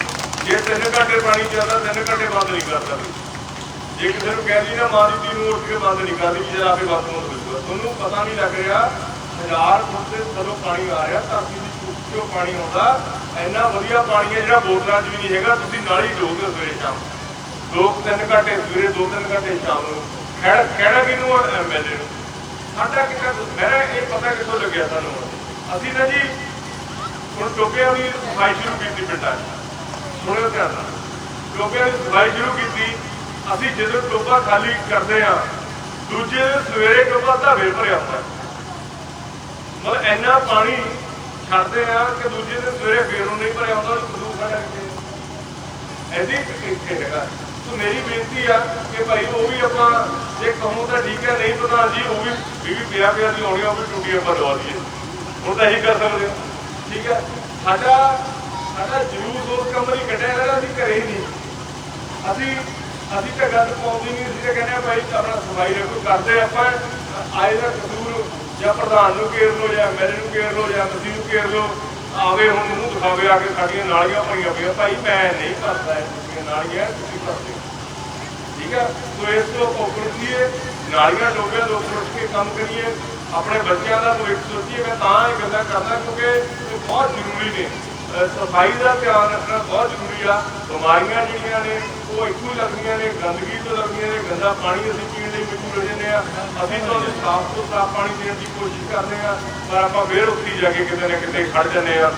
ਜੇ ਤਿੰਨ ਘੰਟੇ ਪਾਣੀ ਚੱਲਦਾ, ਤਿੰਨ ਘੰਟੇ ਬੰਦ ਨਹੀਂ ਕਰ ਸਕਦੇ ਜੇ ਕਿਸੇ ਨੂੰ ਕਹਿ ਲਈ ਨਾ, ਮਾਂ ਦੀ ਨੂੰ ਉੱਠ ਕੇ ਬੰਦ ਨਹੀਂ ਕਰਦੀ ਜਰਾ ਆਪੇ ਬਾਥਰੂਮ ਤੋਂ ਮਿਲੂਗਾ ਤੁਹਾਨੂੰ ਪਤਾ ਨਹੀਂ ਲੱਗ ਰਿਹਾ, ਹਜ਼ਾਰ ਫੁੱਟ ਦੇ ਥੱਲੋਂ ਪਾਣੀ ਆ ਰਿਹਾ, ਧਰਤੀ ਦੀ ਚੁੱਕ ਚੋਂ ਪਾਣੀ ਆਉਂਦਾ। ਇੰਨਾ ਵਧੀਆ ਪਾਣੀ ਹੈ ਜਿਹੜਾ ਬੋਤਲਾਂ 'ਚ ਵੀ ਨਹੀਂ ਹੈਗਾ, ਤੁਸੀਂ ਨਾਲ ਹੀ ਡੋਲਦੇ ਸਵੇਰੇ ਸ਼ਾਮ। ਲੋਕ ਤਿੰਨ ਘੰਟੇ, ਸਵੇਰੇ ਦੋ ਤਿੰਨ ਘੰਟੇ ਸ਼ਾਮ ਨੂੰ। ਖੜਾ ਖੜਾ ਕਿਨੂੰ ਐਮਐਲਏ ਨੂੰ। ਸਾਡਾ ਕਿੱਥੇ ਮੇਰਾ ਇਹ ਪਤਾ ਕਿੱਥੋਂ ਲੱਗਿਆ ਸਾਨੂੰ ਅਸੀਂ ਨਾ ਜੀ ਹੁਣ ਟੋਪਿਆਂ ਦੀ ਸਫ਼ਾਈ ਸ਼ੁਰੂ ਕੀਤੀ ਪਿੰਡਾਂ 'ਚ। ਸੁਣਿਓ ਧਿਆਨ ਨਾਲ। ਟੋਪਿਆਂ ਸਫ਼ਾਈ ਸ਼ੁਰੂ ਕੀਤੀ, ਅਸੀਂ ਜਦੋਂ ਟੋਪਾ ਖਾਲੀ ਕਰਦੇ ਆ ਦੂਜੇ ਸਵੇਰੇ ਟੋਪਾ ਧਾਵੇ ਭਰਿਆ ਹੁੰਦਾ ਮਤਲਬ ਇੰਨਾ ਪਾਣੀ ਛੱਡਦੇ ਆ ਕਿ ਦੂਜੇ ਦਿਨ ਸਵੇਰੇ ਫੇਰ ਉਹ ਨਹੀਂ ਭਰਿਆ ਹੁੰਦਾ ਉਹ ਖੜਾ ਕਿਤੇ ਐਦੀ ਇੱਥੇ ਹੈਗਾ। ਸੋ ਮੇਰੀ ਬੇਨਤੀ ਆ ਕਿ ਭਾਈ, ਉਹ ਵੀ ਆਪਾਂ ਜੇ ਕਹੂੰ ਤਾਂ ਠੀਕ ਹੈ, ਨਹੀਂ ਪ੍ਰਧਾਨ ਜੀ, ਉਹ ਵੀ ਬੀਬੀ ਪਿਆ ਪਿਆ ਦੀ ਆਉਣੀ ਉਹ ਵੀ ਟੁੱਟੀ ਆਪਾਂ ਦਵਾ ਦਈਏ ਹੁਣ ਤਾਂ ਇਹੀ ਕਰ ਸਕਦੇ ਹਾਂ। ਠੀਕ ਹੈ। ਸਾਡਾ ਸਾਡਾ ਜਲੂਸ ਉਸ ਕੰਮ ਕੱਢਿਆ ਜਿਹੜਾ ਅਸੀਂ ਘਰੇ ਨਹੀਂ। ਅਸੀਂ ਅਸੀਂ ਤਾਂ ਗੱਲ ਪਾਉਂਦੀ ਨਹੀਂ, ਅਸੀਂ ਤਾਂ ਕਹਿੰਦੇ ਆ ਭਾਈ ਆਪਣਾ ਸਫ਼ਾਈ ਰੱਖੋ, ਕਰਦੇ ਆਪਾਂ ਆਏ ਦਾ ਕਸੂਰ ਜਾਂ ਪ੍ਰਧਾਨ ਨੂੰ ਘੇਰ ਲਓ ਜਾਂ ਐਮਐਲਏ ਨੂੰ ਘੇਰ ਲਓ ਜਾਂ ਮਸੀਹ ਨੂੰ ਘੇਰ ਲਓ, ਆਵੇ ਹੁਣ ਮੂੰਹ ਦਿਖਾਵੇ ਆ ਕੇ ਸਾਡੀਆਂ ਨਾਲੀਆਂ ਭਰੀਆਂ ਪਈਆਂ। ਭਾਈ ਮੈਂ ਨਹੀਂ ਕਰਦਾ ਇਹ ਤੁਸੀਂ ਨਾਲੀਆਂ, ਤੁਸੀਂ ਕਰਦੇ ਹੋ। ਠੀਕ ਹੈ ਸੋ ਇਸ ਤੋਂ ਪੋਕਰਤੀਏ ਨਾਲੀਆਂ ਡੋਬਿਆ ਲੋਕ ਉੱਠ ਕੇ ਕੰਮ ਕਰੀਏ। ਆਪਣੇ ਬੱਚਿਆਂ ਦਾ ਭਵਿੱਖ ਸੋਚੀਏ, ਮੈਂ ਤਾਂ ਇਹ ਗੱਲਾਂ ਕਰਦਾ ਕਿਉਂਕਿ ਇਹ ਬਹੁਤ ਜ਼ਰੂਰੀ ਨੇ। ਸਫ਼ਾਈ ਦਾ ਧਿਆਨ ਰੱਖਣਾ ਬਹੁਤ ਜ਼ਰੂਰੀ ਆ। ਬਿਮਾਰੀਆਂ ਜਿਹੜੀਆਂ ਨੇ, ਉਹ ਇੱਥੋਂ ਹੀ ਲੱਗਦੀਆਂ ਨੇ, ਗੰਦਗੀ ਤੋਂ ਲੱਗਦੀਆਂ ਨੇ, ਗੰਦਾ ਪਾਣੀ ਅਸੀਂ ਪੀਣ ਲਈ ਮਜਬੂਰ ਹੋ ਜਾਂਦੇ ਆ। ਅਸੀਂ ਤੁਹਾਨੂੰ ਸਾਫ਼ ਤੋਂ ਸਾਫ਼ ਪਾਣੀ ਦੇਣ ਦੀ ਕੋਸ਼ਿਸ਼ ਕਰਦੇ ਆ, ਪਰ ਆਪਾਂ ਫੇਰ ਉੱਥੇ ਜਾ ਕੇ ਕਿਤੇ ਨਾ ਕਿਤੇ ਖੜ ਜਾਂਦੇ ਆ।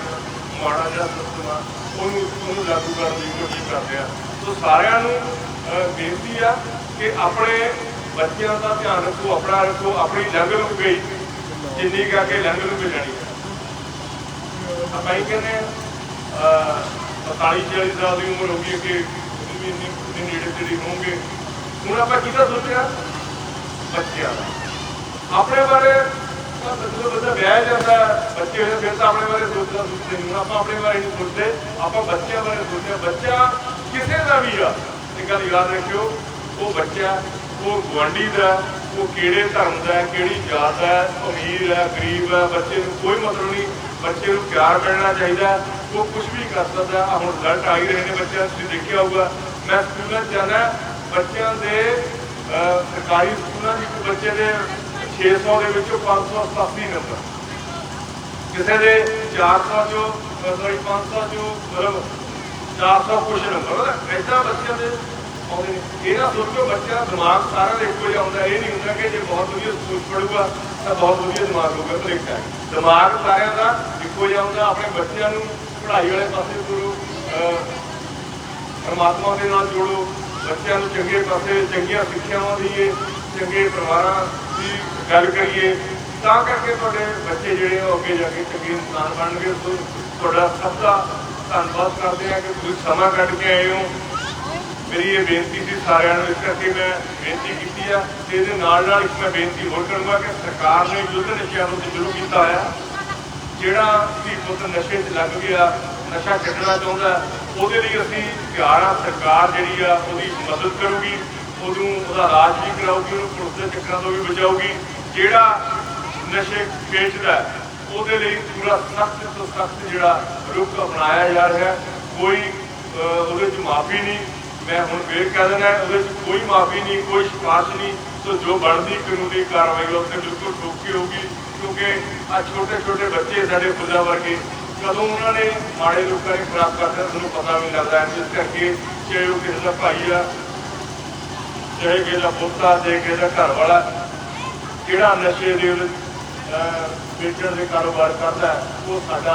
ਮਾੜਾ ਜਿਹਾ ਸਿਸਟਮ ਆ ਉਹਨੂੰ ਉਹਨੂੰ ਲਾਗੂ ਕਰਨ ਦੀ ਕੋਸ਼ਿਸ਼ ਕਰਦੇ ਆ। ਸੋ ਸਾਰਿਆਂ ਨੂੰ ਬੇਨਤੀ ਆ ਕਿ ਆਪਣੇ ਬੱਚਿਆਂ ਦਾ ਧਿਆਨ ਰੱਖੋ, ਆਪਣਾ ਰੱਖੋ, ਆਪਣੀ ਲੰਘ ਲੁਕ ਗਈ ਜਿੰਨੀ ਕਰਕੇ ਕੇ ਲੰਘ ਲੁਕ ਜਾਣੀ। ਹੈ ਆਪਾਂ ਕਹਿੰਦੇ ਆ। 45 40 ਸਾਲ ਦੀ ਉਮਰ ਹੋ ਗਈ ਕਿ ਵੀ ਇੰਨੇ ਨੇੜੇ ਤੇੜੇ ਹੋਵੋਗੇ ਹੁਣ ਆਪਾਂ ਕਿਹਦਾ ਸੋਚਿਆ ਬੱਚਿਆਂ ਦਾ। ਆਪਣੇ ਬਾਰੇ ਜਦੋਂ ਬੱਚਾ ਵਿਆਹ ਜਾਂਦਾ ਬੱਚੇ ਹੋਏ ਫਿਰ ਤਾਂ ਆਪਣੇ ਬਾਰੇ ਸੋਚਦਾ ਸੋਚਦੇ ਨਹੀਂ। ਹੁਣ ਆਪਾਂ ਆਪਣੇ ਬਾਰੇ ਨਹੀਂ ਸੋਚਦੇ। ਆਪਾਂ ਬੱਚਿਆਂ ਬਾਰੇ ਸੋਚਿਆ ਬੱਚਾ ਕਿਸੇ ਦਾ ਵੀ ਆ। ਇਹ ਗੱਲ ਯਾਦ ਰੱਖਿਓ, ਉਹ ਬੱਚਾ, ਉਹ ਗੁਆਂਢੀ ਦਾ, ਉਹ ਕਿਹੜੇ ਧਰਮ ਦਾ ਕਿਹੜੀ ਜਾਤ ਦਾ ਅਮੀਰ ਹੈ, ਗਰੀਬ ਹੈ, ਬੱਚੇ ਨੂੰ ਕੋਈ ਮਤਲਬ ਨਹੀਂ। ਬੱਚੇ ਨੂੰ ਪਿਆਰ ਮਿਲਣਾ ਚਾਹੀਦਾ ਉਹ ਕੁਝ ਵੀ ਕਰ ਸਕਦਾ ਹੁਣ ਰਿਜ਼ਲਟ ਆ ਹੀ ਰਹੇ ਨੇ ਬੱਚਿਆਂ ਤੁਸੀਂ ਦੇਖਿਆ ਹੋਊਗਾ। ਮੈਂ ਸਕੂਲਾਂ ਜਾਣਾ ਬੱਚਿਆਂ ਦੇ ਸਰਕਾਰੀ ਸਕੂਲਾਂ ਵਿੱਚ ਬੱਚੇ ਦੇ 600 ਦੇ ਵਿੱਚੋਂ 587 ਨੰਬਰ ਕਿਸੇ ਦੇ 400 ਚੋਂ ਸੌਰੀ 500 ਚੋਂ, ਮਤਲਬ 400 ਕੁਛ ਨੰਬਰ ਐਦਾਂ ਬੱਚਿਆਂ ਦੇ ਇਹ ਨਾ ਸੋਚੋ ਬੱਚਾ ਦਾ ਦਿਮਾਗ ਸਾਰਾ ਦਾ ਇੱਕੋ ਜਿਹਾ ਹੁੰਦਾ। ਇਹ ਨਹੀਂ ਹੁੰਦਾ ਕਿ ਜੇ ਬਹੁਤ ਵਧੀਆ ਸਕੂਲ ਪੜੂਗਾ ਤਾਂ ਬਹੁਤ ਵਧੀਆ ਦਿਮਾਗ ਹੋਊਗਾ ਭਲੇਖਾ ਹੈ। ਦਿਮਾਗ ਸਾਰਿਆਂ ਦਾ ਇੱਕੋ ਜਿਹਾ ਹੁੰਦਾ। ਆਪਣੇ ਬੱਚਿਆਂ ਨੂੰ ਪੜ੍ਹਾਈ ਵਾਲੇ ਪਾਸੇ ਤੁਰੋ ਪਰਮਾਤਮਾ ਦੇ ਨਾਲ ਜੋੜੋ। ਬੱਚਿਆਂ ਨੂੰ ਚੰਗੇ ਪਾਸੇ, ਚੰਗੀਆਂ ਸਿੱਖਿਆਵਾਂ ਦਈਏ, ਚੰਗੇ ਪਰਿਵਾਰਾਂ ਦੀ ਗੱਲ ਕਰੀਏ। ਤਾਂ ਕਰਕੇ ਤੁਹਾਡੇ ਬੱਚੇ ਜਿਹੜੇ ਆ, ਉਹ ਅੱਗੇ ਜਾ ਕੇ ਚੰਗੇ ਇਨਸਾਨ ਬਣਨਗੇ। ਤੁਹਾਡਾ ਸਭ ਦਾ ਧੰਨਵਾਦ ਕਰਦੇ ਆ ਕਿ ਤੁਸੀਂ ਸਮਾਂ ਕੱਢ ਕੇ ਆਏ ਹੋ। ਮੇਰੀ ਇਹ ਬੇਨਤੀ ਸੀ ਸਾਰਿਆਂ ਨੂੰ, ਇਸ ਕਰਕੇ ਮੈਂ ਬੇਨਤੀ ਕੀਤੀ ਆ ਤੇ ਇਹਦੇ ਨਾਲ ਨਾਲ ਇੱਕ ਮੈਂ ਬੇਨਤੀ ਹੋਰ ਕਰੂੰਗਾ ਕਿ ਸਰਕਾਰ ਨੇ ਯੁੱਧ ਨਸ਼ਿਆਂ ਨੂੰ ਸ਼ੁਰੂ ਕੀਤਾ ਹੋਇਆ। ਜਿਹੜਾ ਵੀ ਪੁੱਤ ਨਸ਼ੇ 'ਚ ਲੱਗ ਗਿਆ, ਨਸ਼ਾ ਛੱਡਣਾ ਚਾਹੁੰਦਾ, ਉਹਦੇ ਲਈ ਅਸੀਂ ਤਿਆਰ ਆ। ਸਰਕਾਰ ਜਿਹੜੀ ਆ, ਉਹਦੀ ਮਦਦ ਕਰੂਗੀ, ਉਹਨੂੰ ਉਹਦਾ ਇਲਾਜ ਵੀ ਕਰਾਊਗੀ, ਉਹਨੂੰ ਪੁਲਿਸ ਦੇ ਚੱਕਰਾਂ ਤੋਂ ਵੀ ਬਚਾਊਗੀ। ਜਿਹੜਾ ਨਸ਼ੇ ਵੇਚਦਾ, ਉਹਦੇ ਲਈ ਪੂਰਾ ਸਖਤ ਤੋਂ ਸਖਤ ਜਿਹੜਾ ਰੁਖ ਅਪਣਾਇਆ ਜਾ ਰਿਹਾ। ਕੋਈ ਉਹਦੇ 'ਚ ਮਾਫੀ ਨਹੀਂ ਮੈਂ ਹੁਣ ਫੇਰ ਕਹਿ ਦਿੰਦਾ, ਉਹਦੇ 'ਚ ਕੋਈ ਮਾਫੀ ਨਹੀਂ, ਕੋਈ ਸ਼ਿਕਾਇਤ ਨਹੀਂ। ਸੋ ਜੋ ਬਣਦੀ ਕਾਨੂੰਨੀ ਕਾਰਵਾਈ ਉਹ ਤੇ ਬਿਲਕੁਲ ਠੋਕੀ ਹੋਊਗੀ, ਕਿਉਂਕਿ ਆ ਛੋਟੇ ਛੋਟੇ ਬੱਚੇ ਸਾਡੇ ਫੁੱਲਾਂ ਵਰਗੇ, ਕਦੋਂ ਉਹਨਾਂ ਨੇ ਮਾੜੇ ਲੋਕਾਂ ਨੇ ਖਰਾਬ ਕਰਤਾ, ਤੁਹਾਨੂੰ ਪਤਾ ਵੀ ਲੱਗਦਾ। ਇਸ ਕਰਕੇ ਚਾਹੇ ਉਹ ਕਿਸੇ ਦਾ ਭਾਈ ਆ, ਚਾਹੇ ਕਿਸੇ ਦਾ ਪੁੱਤ ਆ ਚਾਹੇ ਕਿਸੇ ਦਾ ਘਰ ਵਾਲਾ ਜਿਹੜਾ ਨਸ਼ੇ ਦੇ ਵੇਚਣ ਦੇ ਕਾਰੋਬਾਰ ਕਰਦਾ, ਉਹ ਸਾਡਾ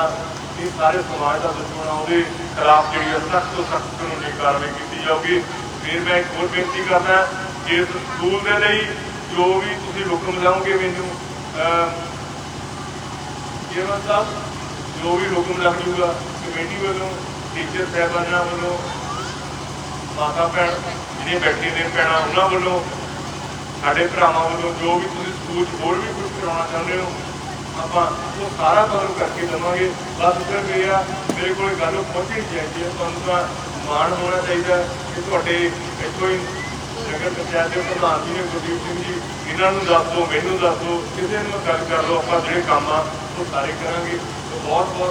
ਇਹ ਸਾਰੇ ਸਮਾਜ ਦਾ ਦੁਸ਼ਮਣ ਆ, ਉਹਦੇ ਖਿਲਾਫ ਜਿਹੜੀ ਹੈ ਸਖਤ ਤੋਂ ਸਖਤ ਕਾਨੂੰਨੀ ਕਾਰਵਾਈ ਕੀਤੀ ਜਾਊਗੀ। ਫਿਰ ਮੈਂ ਇੱਕ ਹੋਰ ਬੇਨਤੀ ਕਰਦਾ ਕਿ ਸਕੂਲ ਦੇ ਲਈ ਜੋ ਵੀ ਤੁਸੀਂ ਹੁਕਮ ਲਾਓਗੇ ਮੈਨੂੰ ਜੀਵਨ ਸਾਹਿਬ, ਜੋ ਵੀ ਹੁਕਮ ਲੱਗ ਜੂਗਾ, ਕਮੇਟੀ ਵੱਲੋਂ ਟੀਚਰ ਸਾਹਿਬਾਨਾਂ ਵੱਲੋਂ, ਮਾਤਾ ਭੈਣ ਜਿਹੜੇ ਬੈਠੇ ਨੇ ਭੈਣਾਂ, ਉਹਨਾਂ ਵੱਲੋਂ, ਸਾਡੇ ਭਰਾਵਾਂ ਵੱਲੋਂ ਜੋ ਵੀ ਤੁਸੀਂ ਸਕੂਲ 'ਚ ਹੋਰ ਵੀ ਕੁਝ ਕਰਾਉਣਾ ਚਾਹੁੰਦੇ ਹੋ ਆਪਾਂ ਉਹ ਸਾਰਾ ਤੁਹਾਨੂੰ ਕਰਕੇ ਦੇਵਾਂਗੇ। ਬਸ ਫਿਰ ਇਹ ਆ, ਮੇਰੇ ਕੋਲ ਗੱਲ ਪਹੁੰਚਣੀ ਚਾਹੀਦੀ ਹੈ ਤੁਹਾਨੂੰ ਤਾਂ ਮਾਣ ਹੋਣਾ ਚਾਹੀਦਾ ਕਿ ਤੁਹਾਡੇ ਇੱਥੋਂ ਹੀ ਨਗਰ ਪੰਚਾਇਤ ਦੇ ਪ੍ਰਧਾਨ ਜੀ ਨੇ ਗੁਰਦੀਪ ਸਿੰਘ ਜੀ, ਇਹਨਾਂ ਨੂੰ ਦੱਸ ਦਿਓ, ਮੈਨੂੰ ਦੱਸ ਦਿਓ, ਕਿਸੇ ਨੂੰ ਗੱਲ ਕਰ ਲਓ, ਆਪਾਂ ਜਿਹੜੇ ਕੰਮ ਆ, ਉਹ ਸਾਰੇ ਕਰਾਂਗੇ। ਬਹੁਤ ਬਹੁਤ